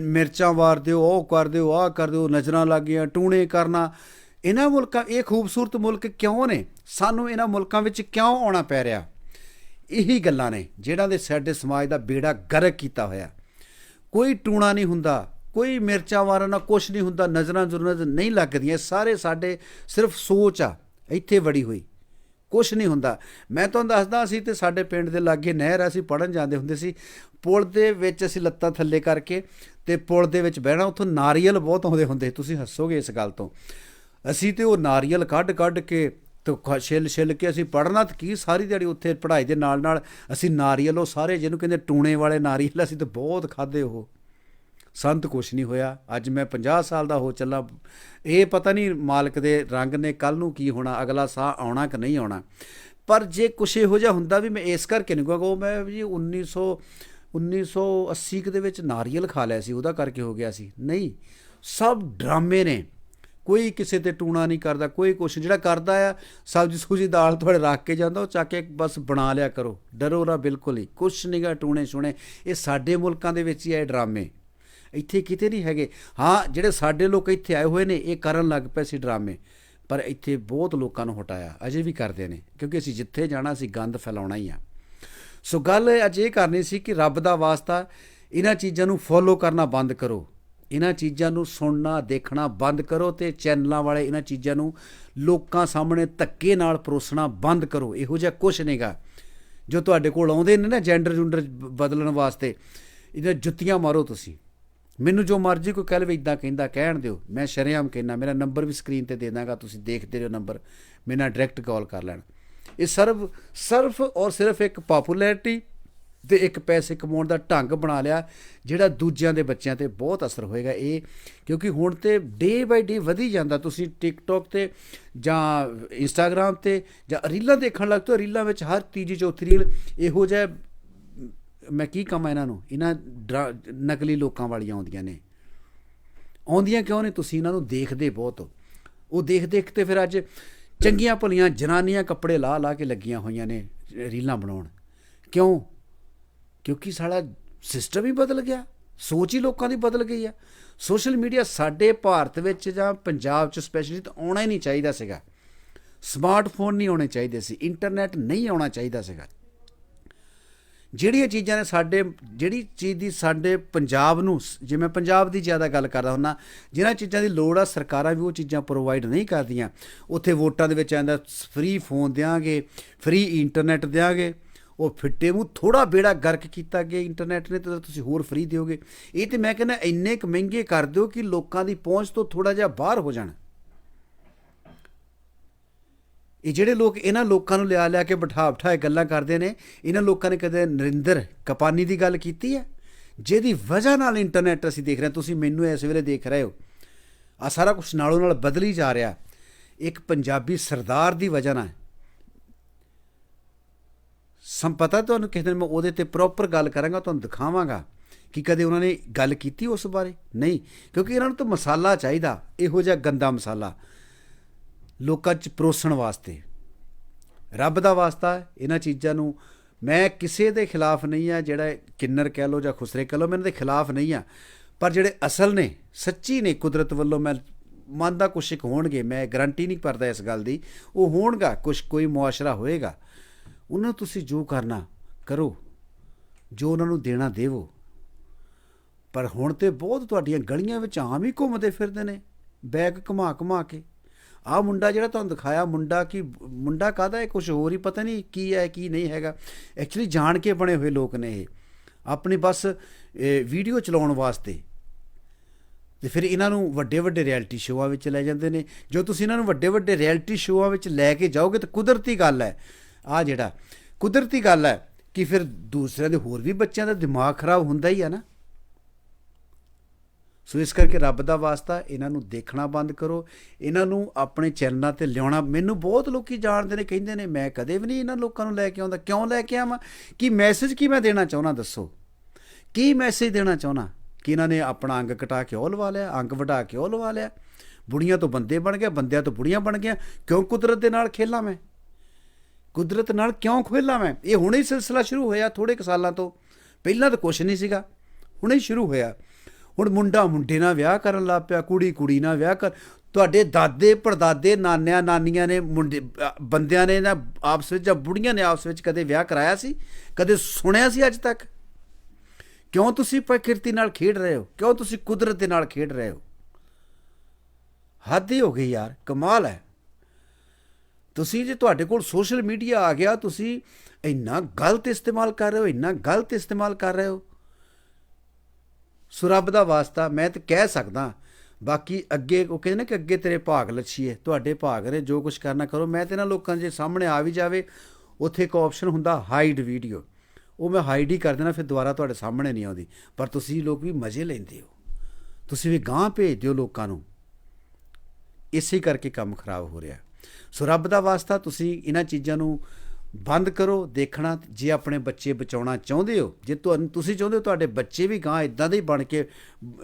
ਮਿਰਚਾਂ ਵਾਰ ਦਿਓ ਉਹ ਕਰ ਦਿਓ ਆਹ ਕਰ ਦਿਓ ਨਜ਼ਰਾਂ ਲੱਗ ਗਈਆਂ, ਟੂਣੇ ਕਰਨਾ। ਇਹਨਾਂ ਮੁਲਕਾਂ, ਇਹ ਖੂਬਸੂਰਤ ਮੁਲਕ ਕਿਉਂ ਨੇ? ਸਾਨੂੰ ਇਹਨਾਂ ਮੁਲਕਾਂ ਵਿੱਚ ਕਿਉਂ ਆਉਣਾ ਪੈ ਰਿਹਾ? ਇਹੀ ਗੱਲਾਂ ਨੇ ਜਿਹੜਾ ਦੇ ਸਾਡੇ ਸਮਾਜ ਦਾ ਬੇੜਾ ਗਰਕ ਕੀਤਾ ਹੋਇਆ। ਕੋਈ ਟੂਣਾ ਨਹੀਂ ਹੁੰਦਾ, ਕੋਈ ਮਿਰਚਾਂ ਵਾਰਾਂ ਨਾਲ ਕੁਛ ਨਹੀਂ ਹੁੰਦਾ ਨਜ਼ਰਾਂ ਜ਼ਰੂਰਤ ਨਹੀਂ ਲੱਗਦੀਆਂ। ਸਾਰੇ ਸਾਡੇ ਸਿਰਫ ਸੋਚ ਆ, ਇੱਥੇ ਵੜੀ ਹੋਈ। ਕੁਛ ਨਹੀਂ ਹੁੰਦਾ। ਮੈਂ ਤੁਹਾਨੂੰ ਦੱਸਦਾ ਸੀ ਤੇ ਸਾਡੇ ਪਿੰਡ ਦੇ ਲਾਗੇ ਨਹਿਰ ਆ, ਅਸੀਂ ਪੜਨ ਜਾਂਦੇ ਹੁੰਦੇ ਸੀ। ਪੁਲ ਦੇ ਵਿੱਚ ਅਸੀਂ ਲੱਤਾਂ ਥੱਲੇ ਕਰਕੇ ਤੇ ਪੁਲ ਦੇ ਵਿੱਚ ਬਹਿਣਾ ਉੱਥੋਂ ਨਾਰੀਅਲ ਬਹੁਤ ਆਉਂਦੇ ਹੁੰਦੇ। ਤੁਸੀਂ ਹੱਸੋਗੇ ਇਸ ਗੱਲ ਤੋਂ। ਅਸੀਂ ਤੇ ਉਹ ਨਾਰੀਅਲ ਕੱਢ ਕੱਢ ਕੇ ਤੇ ਖ- ਛਿੱਲ ਛਿੱਲ ਕੇ ਅਸੀਂ ਪੜਨਾ ਤੇ ਕੀ ਸਾਰੀ ਦਿਹਾੜੀ ਉੱਥੇ ਪੜ੍ਹਾਈ ਦੇ ਨਾਲ ਨਾਲ ਅਸੀਂ ਨਾਰੀਅਲ ਉਹ ਸਾਰੇ ਜਿਹਨੂੰ ਕਹਿੰਦੇ ਟੂਣੇ ਵਾਲੇ ਨਾਰੀਅਲ ਅਸੀਂ ਤੇ ਬਹੁਤ ਖਾਦੇ ਉਹ। ਸੰਤ ਕੁਛ ਨਹੀਂ ਹੋਇਆ। ਅੱਜ ਮੈਂ 50 ਸਾਲ ਦਾ ਹੋ ਚੱਲਾ। ਇਹ ਪਤਾ ਨਹੀਂ ਮਾਲਕ ਦੇ ਰੰਗ ਨੇ ਕੱਲ ਨੂੰ ਕੀ ਹੋਣਾ, ਅਗਲਾ ਸਾਹ ਆਉਣਾ ਕਿ ਨਹੀਂ ਆਉਣਾ। ਪਰ ਜੇ ਕੁਛ ਇਹੋ ਜਿਹਾ ਹੁੰਦਾ ਵੀ ਮੈਂ ਇਸ ਕਰਕੇ ਨਹੀਂ ਕਹਾਂਗਾ ਉਹ ਮੈਂ ਜੀ 1900 1980 ਕੁ ਦੇ ਵਿੱਚ ਨਾਰੀਅਲ ਖਾ ਲਿਆ ਸੀ, ਉਹਦਾ ਕਰਕੇ ਹੋ ਗਿਆ ਸੀ। ਨਹੀਂ, ਸਭ ਡਰਾਮੇ ਨੇ। ਕੋਈ ਕਿਸੇ ਤੇ ਟੂਣਾ ਨਹੀਂ ਕਰਦਾ, ਕੋਈ ਕੁਛ ਜਿਹੜਾ ਕਰਦਾ ਆ, ਸਬਜ਼ੀ ਸੂਜੀ ਦਾਲ ਤੁਹਾਡੇ ਰੱਖ ਕੇ ਜਾਂਦਾ, ਉਹ ਚੱਕ ਕੇ ਬਸ ਬਣਾ ਲਿਆ ਕਰੋ। ਡਰੋ ਨਾ ਬਿਲਕੁਲ ਹੀ। ਕੁਛ ਨਹੀਂਗਾ ਟੂਣੇ ਛੁਣੇ ਇਹ ਸਾਡੇ ਮੁਲਕਾਂ ਦੇ ਵਿੱਚ ਹੀ ਇਹ ਡਰਾਮੇ। ਇੱਥੇ ਕਿਤੇ ਨਹੀਂ ਹੈਗੇ। ਹਾਂ, ਜਿਹੜੇ ਸਾਡੇ ਲੋਕ ਇੱਥੇ ਆਏ ਹੋਏ ਨੇ, ਇਹ ਕਰਨ ਲੱਗ ਪਏ ਸੀ ਡਰਾਮੇ। ਪਰ ਇੱਥੇ ਬਹੁਤ ਲੋਕਾਂ ਨੂੰ ਹਟਾਇਆ। ਅਜੇ ਵੀ ਕਰਦੇ ਨੇ, ਕਿਉਂਕਿ ਅਸੀਂ ਜਿੱਥੇ ਜਾਣਾ ਸੀ ਗੰਦ ਫੈਲਾਉਣਾ ਹੀ ਆ। ਸੋ ਗੱਲ ਅੱਜ ਇਹ ਕਰਨੀ ਸੀ ਕਿ ਰੱਬ ਦਾ ਵਾਸਤਾ ਇਹਨਾਂ ਚੀਜ਼ਾਂ ਨੂੰ ਫੋਲੋ ਕਰਨਾ ਬੰਦ ਕਰੋ। ਇਹਨਾਂ ਚੀਜ਼ਾਂ ਨੂੰ ਸੁਣਨਾ, ਦੇਖਣਾ ਬੰਦ ਕਰੋ ਤੇ ਚੈਨਲਾਂ ਵਾਲੇ ਇਹਨਾਂ ਚੀਜ਼ਾਂ ਨੂੰ ਲੋਕਾਂ ਸਾਹਮਣੇ ਧੱਕੇ ਨਾਲ ਪਰੋਸਣਾ ਬੰਦ ਕਰੋ। ਇਹੋ ਜਿਹਾ ਕੁਝ ਨਹੀਂਗਾ ਜੋ ਤੁਹਾਡੇ ਕੋਲ ਆਉਂਦੇ ਨੇ ਨਾ ਜੈਂਡਰ ਜੁੰਡਰ ਬਦਲਣ ਵਾਸਤੇ ਇਹਨਾਂ ਜੁੱਤੀਆਂ ਮਾਰੋ ਤੁਸੀਂ। ਮੈਨੂੰ ਜੋ ਮਰਜ਼ੀ ਕੋਈ ਕਹਿ ਲਵੇ ਇਦਾਂ ਕਹਿੰਦਾ, ਕਹਿਣ ਦਿਓ। ਮੈਂ ਸ਼ਰੇਆਮ ਕਹਿਣਾ ਮੇਰਾ ਨੰਬਰ ਵੀ ਸਕਰੀਨ ਤੇ ਦੇ ਦਾਂਗਾ, ਤੁਸੀਂ ਦੇਖਦੇ ਰਹੋ ਨੰਬਰ ਮੇਰੇ ਨਾਲ ਡਾਇਰੈਕਟ ਕਾਲ ਕਰ ਲੈਣ। ਇਹ ਸਰਵ ਸਿਰਫ ਔਰ ਸਿਰਫ ਇੱਕ ਪਪੂਲੈਰਿਟੀ ਤੇ ਇੱਕ ਪੈਸੇ ਕਮਾਉਣ ਦਾ ਢੰਗ ਬਣਾ ਲਿਆ, ਜਿਹੜਾ ਦੂਜਿਆਂ ਦੇ ਬੱਚਿਆਂ ਤੇ ਬਹੁਤ ਅਸਰ ਹੋਏਗਾ। ਇਹ ਕਿਉਂਕਿ ਹੁਣ ਤੇ ਡੇ ਬਾਈ ਡੇ ਵਧੀ ਜਾਂਦਾ। ਤੁਸੀਂ ਟਿਕਟੌਕ ਤੇ ਜਾਂ ਇੰਸਟਾਗ੍ਰam ਤੇ ਜਾਂ ਰੀਲਾਂ ਦੇਖਣ ਲੱਗ ਪਏ ਰੀਲਾਂ ਵਿੱਚ ਹਰ ਤੀਜੀ, ਚੌਥੀ ਰੀਲ ਇਹੋ ਜਿਹਾ ਮੈਂ ਕੀ ਕਹਾਂ ਇਹਨਾਂ ਨੂੰ? ਇਹਨਾਂ ਡਰਾ- ਨਕਲੀ ਲੋਕਾਂ ਵਾਲੀਆਂ ਆਉਂਦੀਆਂ ਨੇ। ਆਉਂਦੀਆਂ ਕਿਉਂ ਨੇ? ਤੁਸੀਂ ਇਹਨਾਂ ਨੂੰ ਦੇਖਦੇ ਬਹੁਤ ਹੋ। ਉਹ ਦੇਖ ਦੇਖ ਤੇ ਫਿਰ ਅੱਜ ਚੰਗੀਆਂ ਭਲੀਆਂ ਜਨਾਨੀਆਂ ਕੱਪੜੇ ਲਾ ਲਾ ਕੇ ਲੱਗੀਆਂ ਹੋਈਆਂ ਨੇ ਰੀਲਾਂ ਬਣਾਉਣ। ਕਿਉਂ? ਕਿਉਂਕਿ ਸਾਡਾ ਸਿਸਟਮ ਹੀ ਬਦਲ ਗਿਆ। ਸੋਚ ਹੀ ਲੋਕਾਂ ਦੀ ਬਦਲ ਗਈ ਆ। ਸੋਸ਼ਲ ਮੀਡੀਆ ਸਾਡੇ ਭਾਰਤ ਵਿੱਚ ਜਾਂ ਪੰਜਾਬ 'ਚ ਸਪੈਸ਼ਲੀ ਤਾਂ ਆਉਣਾ ਹੀ ਨਹੀਂ ਚਾਹੀਦਾ ਸੀਗਾ। ਸਮਾਰਟਫੋਨ ਨਹੀਂ ਆਉਣੇ ਚਾਹੀਦੇ ਸੀ। ਇੰਟਰਨੈਟ ਨਹੀਂ ਆਉਣਾ ਚਾਹੀਦਾ ਸੀਗਾ। ਜਿਹੜੀਆਂ ਚੀਜ਼ਾਂ ਨੇ ਸਾਡੇ, ਜਿਹੜੀ ਚੀਜ਼ ਦੀ ਸਾਡੇ ਪੰਜਾਬ ਨੂੰ ਸ- ਜੇ ਮੈਂ ਪੰਜਾਬ ਦੀ ਜ਼ਿਆਦਾ ਗੱਲ ਕਰਦਾ ਹੁੰਨਾ ਜਿਨ੍ਹਾਂ ਚੀਜ਼ਾਂ ਦੀ ਲੋੜ ਆ, ਸਰਕਾਰਾਂ ਵੀ ਉਹ ਚੀਜ਼ਾਂ ਪ੍ਰੋਵਾਈਡ ਨਹੀਂ ਕਰਦੀਆਂ। ਉੱਥੇ ਵੋਟਾਂ ਦੇ ਵਿੱਚ ਆਂਦਾ ਫ੍ਰੀ ਫੋਨ ਦਿਆਂਗੇ ਫ੍ਰੀ ਇੰਟਰਨੈਟ ਦਿਆਂਗੇ। ਉਹ ਫਿੱਟੇ ਮੂੰਹ ਥੋੜਾ ਬੇੜਾ ਗਰਕ ਕੀਤਾ ਗਿਆ ਇੰਟਰਨੈਟ ਨੇ, ਤਾਂ ਤੁਸੀਂ ਹੋਰ ਫ੍ਰੀ ਦਿਓਗੇ। ਇਹ ਤੇ ਮੈਂ ਕਹਿੰਦਾ, ਇੰਨੇ ਕੁ ਮਹਿੰਗੇ ਕਰ ਦਿਓ ਕਿ ਲੋਕਾਂ ਦੀ ਪਹੁੰਚ ਤੋਂ ਥੋੜਾ ਜਿਹਾ ਬਾਹਰ ਹੋ ਜਾਣ। ਇਹ ਜਿਹੜੇ ਲੋਕ ਇਹਨਾਂ ਲੋਕਾਂ ਨੂੰ ਲਿਆ ਲਿਆ ਕੇ ਬਿਠਾ ਬਿਠਾਏ ਗੱਲਾਂ ਕਰਦੇ ਨੇ, ਇਹਨਾਂ ਲੋਕਾਂ ਨੇ ਕਦੇ ਨਰਿੰਦਰ ਕਪਾਨੀ ਦੀ ਗੱਲ ਕੀਤੀ ਹੈ? ਜਿਹਦੀ ਵਜ੍ਹਾ ਨਾਲ ਇੰਟਰਨੈਟ ਅਸੀਂ ਦੇਖ ਰਹੇ ਤੁਸੀਂ ਮੈਨੂੰ ਇਸ ਵੇਲੇ ਦੇਖ ਰਹੇ ਹੋ। ਆ ਸਾਰਾ ਕੁਝ ਨਾਲੋਂ ਨਾਲ ਬਦਲੀ ਜਾ ਰਿਹਾ। ਇੱਕ ਪੰਜਾਬੀ ਸਰਦਾਰ ਦੀ ਵਜ੍ਹਾ ਨਾਲ। ਸੰਪਤਾ ਤੁਹਾਨੂੰ ਕਿਸੇ ਦਿਨ ਮੈਂ ਉਹਦੇ ਤੇ ਪ੍ਰੋਪਰ ਗੱਲ ਕਰਾਂਗਾ, ਤੁਹਾਨੂੰ ਦਿਖਾਵਾਂਗਾ ਕਿ ਕਦੇ ਉਹਨਾਂ ਨੇ ਗੱਲ ਕੀਤੀ ਉਸ ਬਾਰੇ? ਨਹੀਂ, ਕਿਉਂਕਿ ਇਹਨਾਂ ਨੂੰ ਤਾਂ ਮਸਾਲਾ ਚਾਹੀਦਾ, ਇਹੋ ਜਿਹਾ ਗੰਦਾ ਮਸਾਲਾ। ਲੋਕਾਂ 'ਚ ਪਰੋਸਣ ਵਾਸਤੇ। ਰੱਬ ਦਾ ਵਾਸਤਾ ਇਹਨਾਂ ਚੀਜ਼ਾਂ ਨੂੰ ਮੈਂ ਕਿਸੇ ਦੇ ਖਿਲਾਫ ਨਹੀਂ ਆ ਜਿਹੜਾ ਕਿੰਨਰ ਕਹਿ ਲੋ ਜਾਂ ਖੁਸਰੇ ਕਹਿ ਲੋ ਮੈਂ ਇਹਨਾਂ ਦੇ ਖਿਲਾਫ ਨਹੀਂ ਆ ਪਰ ਜਿਹੜੇ ਅਸਲ ਨੇ, ਸੱਚੀ ਨੇ ਕੁਦਰਤ ਵੱਲੋਂ ਮੈਂ ਮੰਨਦਾ ਕੁਛ ਇੱਕ ਹੋਣਗੇ, ਮੈਂ ਗਾਰੰਟੀ ਨਹੀਂ ਕਰਦਾ ਇਸ ਗੱਲ ਦੀ, ਉਹ ਹੋਣਗਾ, ਕੁਛ ਕੋਈ ਮੁਆਸ਼ਰਾ ਹੋਏਗਾ। ਉਹਨਾਂ ਨੂੰ ਤੁਸੀਂ ਜੋ ਕਰਨਾ ਕਰੋ, ਜੋ ਉਹਨਾਂ ਨੂੰ ਦੇਣਾ ਦੇਵੋ। ਪਰ ਹੁਣ ਤੇ ਬਹੁਤ ਤੁਹਾਡੀਆਂ ਗਲੀਆਂ ਵਿੱਚ ਆਮ ਹੀ ਘੁੰਮਦੇ ਫਿਰਦੇ ਨੇ, ਬੈਗ ਘੁਮਾ ਘੁਮਾ ਕੇ। ਆਹ ਮੁੰਡਾ ਜਿਹੜਾ ਤੁਹਾਨੂੰ ਦਿਖਾਇਆ, ਮੁੰਡਾ ਕੀ, ਮੁੰਡਾ ਕਾਹਦਾ ਹੈ? ਕੁਝ ਹੋਰ ਹੀ ਪਤਾ ਨਹੀਂ ਕੀ ਹੈ, ਕੀ ਨਹੀਂ ਹੈਗਾ। ਐਕਚੁਅਲੀ ਜਾਣ ਕੇ ਬਣੇ ਹੋਏ ਲੋਕ ਨੇ ਇਹ। ਆਪਣੀ ਬਸ ਵੀਡੀਓ ਚਲਾਉਣ ਵਾਸਤੇ। ਤੇ ਫਿਰ ਇਹਨਾਂ ਨੂੰ ਵੱਡੇ ਵੱਡੇ ਰਿਐਲਿਟੀ ਸ਼ੋਆਂ ਵਿੱਚ ਲੈ ਜਾਂਦੇ ਨੇ। ਜੋ ਤੁਸੀਂ ਇਹਨਾਂ ਨੂੰ ਵੱਡੇ ਵੱਡੇ ਰਿਐਲਿਟੀ ਸ਼ੋਆਂ ਵਿੱਚ ਲੈ ਕੇ ਜਾਓਗੇ ਤਾਂ ਕੁਦਰਤੀ ਗੱਲ ਹੈ। ਆ ਜਿਹੜਾ ਕੁਦਰਤੀ ਗੱਲ ਹੈ ਕਿ ਫਿਰ ਦੂਸਰਿਆਂ ਦੇ ਹੋਰ ਵੀ ਬੱਚਿਆਂ ਦਾ ਦਿਮਾਗ ਖਰਾਬ ਹੁੰਦਾ ਹੀ ਆ ਨਾ। ਸੋ ਇਸ ਕਰਕੇ ਰੱਬ ਦਾ ਵਾਸਤਾ ਇਹਨਾਂ ਨੂੰ ਦੇਖਣਾ ਬੰਦ ਕਰੋ। ਇਹਨਾਂ ਨੂੰ ਆਪਣੇ ਚੈਨਲਾਂ ਤੇ ਲਿਆਉਣਾ। ਮੈਨੂੰ ਬਹੁਤ ਲੋਕੀ ਜਾਣਦੇ ਨੇ, ਕਹਿੰਦੇ ਨੇ, ਮੈਂ ਕਦੇ ਵੀ ਨਹੀਂ ਇਹਨਾਂ ਲੋਕਾਂ ਨੂੰ ਲੈ ਕੇ ਆਉਂਦਾ। ਕਿਉਂ ਲੈ ਕੇ ਆਵਾਂ? ਕੀ ਮੈਸੇਜ ਕੀ ਮੈਂ ਦੇਣਾ ਚਾਹੁੰਦਾ? ਦੱਸੋ। ਕੀ ਮੈਸੇਜ ਦੇਣਾ ਚਾਹੁੰਦਾ? ਕਿ ਇਹਨਾਂ ਨੇ ਆਪਣਾ ਅੰਗ ਕਟਾ ਕੇ ਉਹ ਲਵਾ ਲਿਆ, ਅੰਗ ਵਢਾ ਕੇ ਉਹ ਲਵਾ ਲਿਆ। ਬੁੜੀਆਂ ਤੋਂ ਬੰਦੇ ਬਣ ਗਏ, ਬੰਦਿਆਂ ਤੋਂ ਬੁੜੀਆਂ ਬਣ ਗਈਆਂ। ਕਿਉਂ ਕੁਦਰਤ ਦੇ ਨਾਲ ਖੇਲਾਂ ਮੈਂ? ਕੁਦਰਤ ਨਾਲ ਕਿਉਂ ਖੇਲਾਂ ਮੈਂ? ਇਹ ਹੁਣੇ ਹੀ ਸਿਲਸਿਲਾ ਸ਼ੁਰੂ ਹੋਇਆ ਥੋੜੇ ਕੁ ਸਾਲਾਂ ਤੋਂ। ਪਹਿਲਾਂ ਤਾਂ ਕੁਝ ਨਹੀਂ ਸੀਗਾ। ਹੁਣੇ ਸ਼ੁਰੂ ਹੋਇਆ। ਹੁਣ ਮੁੰਡਾ ਮੁੰਡੇ ਨਾਲ ਵਿਆਹ ਕਰਨ ਲੱਗ ਪਿਆ, ਕੁੜੀ ਕੁੜੀ ਨਾਲ ਵਿਆਹ ਕਰ, ਤੁਹਾਡੇ ਦਾਦੇ ਪੜਦਾਦੇ ਨਾਨਿਆਂ ਨਾਨੀਆਂ ਨੇ ਮੁੰਡੇ ਬੰਦਿਆਂ ਨੇ ਨਾ ਆਪਸ ਵਿੱਚ ਜਾਂ ਬੁੜੀਆਂ ਨੇ ਆਪਸ ਵਿੱਚ ਕਦੇ ਵਿਆਹ ਕਰਾਇਆ ਸੀ? ਕਦੇ ਸੁਣਿਆ ਸੀ ਅੱਜ ਤੱਕ? ਕਿਉਂ ਤੁਸੀਂ ਪ੍ਰਕਿਰਤੀ ਨਾਲ ਖੇਡ ਰਹੇ ਹੋ? ਕਿਉਂ ਤੁਸੀਂ ਕੁਦਰਤ ਦੇ ਨਾਲ ਖੇਡ ਰਹੇ ਹੋ? ਹੱਦ ਹੀ ਹੋ ਗਈ ਯਾਰ, ਕਮਾਲ ਹੈ। ਤੁਸੀਂ ਜੇ ਤੁਹਾਡੇ ਕੋਲ ਸੋਸ਼ਲ ਮੀਡੀਆ ਆ ਗਿਆ, ਤੁਸੀਂ ਇੰਨਾ ਗਲਤ ਇਸਤੇਮਾਲ ਕਰ ਰਹੇ ਹੋ, ਇੰਨਾ ਗਲਤ ਇਸਤੇਮਾਲ ਕਰ ਰਹੇ ਹੋ। ਸੋ ਰੱਬ ਦਾ ਵਾਸਤਾ ਮੈਂ ਤਾਂ ਕਹਿ ਸਕਦਾ। ਬਾਕੀ ਅੱਗੇ ਉਹ ਕਹਿੰਦੇ ਨੇ ਕਿ ਅੱਗੇ ਤੇਰੇ ਭਾਗ ਲੱਛੀ ਹੈ ਤੁਹਾਡੇ ਭਾਗ ਨੇ ਜੋ ਕੁਝ ਕਰਨਾ ਕਰੋ। ਮੈਂ ਤੇ ਇਹਨਾਂ ਲੋਕਾਂ ਦੇ ਸਾਹਮਣੇ ਆ ਵੀ ਜਾਵੇ, ਉੱਥੇ ਇੱਕ ਆਪਸ਼ਨ ਹੁੰਦਾ ਹਾਈਡ ਵੀਡੀਓ ਉਹ ਮੈਂ ਹਾਈਡ ਹੀ ਕਰ ਦੇਣਾ, ਫਿਰ ਦੁਬਾਰਾ ਤੁਹਾਡੇ ਸਾਹਮਣੇ ਨਹੀਂ ਆਉਂਦੀ। ਪਰ ਤੁਸੀਂ ਲੋਕ ਵੀ ਮਜ਼ੇ ਲੈਂਦੇ ਹੋ। ਤੁਸੀਂ ਵੀ ਗਾਂ ਭੇਜ ਦਿਓ ਲੋਕਾਂ ਨੂੰ। ਇਸੇ ਕਰਕੇ ਕੰਮ ਖਰਾਬ ਹੋ ਰਿਹਾ। ਸੋ ਰੱਬ ਦਾ ਵਾਸਤਾ ਤੁਸੀਂ ਇਹਨਾਂ ਚੀਜ਼ਾਂ ਨੂੰ ਬੰਦ ਕਰੋ, ਦੇਖਣਾ ਜੇ ਆਪਣੇ ਬੱਚੇ ਬਚਾਉਣਾ ਚਾਹੁੰਦੇ ਹੋ, ਜੇ ਤੁਹਾਨੂੰ ਤੁਸੀਂ ਚਾਹੁੰਦੇ ਹੋ ਤੁਹਾਡੇ ਬੱਚੇ ਵੀ ਗਾਂ ਇਦਾਂ ਦੇ ਹੀ ਬਣ ਕੇ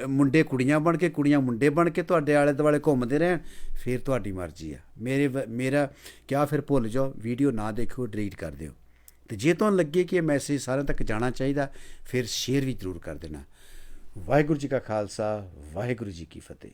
ਮੁੰਡੇ ਕੁੜੀਆਂ ਬਣ ਕੇ, ਕੁੜੀਆਂ ਮੁੰਡੇ ਬਣ ਕੇ ਤੁਹਾਡੇ ਆਲੇ ਦੁਆਲੇ ਘੁੰਮਦੇ ਰਹਿਣ, ਫਿਰ ਤੁਹਾਡੀ ਮਰਜ਼ੀ ਆ। ਮੇਰੇ ਵ- ਮੇਰਾ ਕਿਆ ਫਿਰ ਭੁੱਲ ਜਾਓ, ਵੀਡੀਓ ਨਾ ਦੇਖੋ, ਡਿਲੀਟ ਕਰ ਦਿਓ। ਤੇ ਜੇ ਤੁਹਾਨੂੰ ਲੱਗੇ ਕਿ ਇਹ ਮੈਸੇਜ ਸਾਰਿਆਂ ਤੱਕ ਜਾਣਾ ਚਾਹੀਦਾ, ਫਿਰ ਸ਼ੇਅਰ ਵੀ ਜ਼ਰੂਰ ਕਰ ਦੇਣਾ। ਵਾਹਿਗੁਰੂ ਜੀ ਕਾ ਖਾਲਸਾ, ਵਾਹਿਗੁਰੂ ਜੀ ਕੀ ਫਤਿਹ।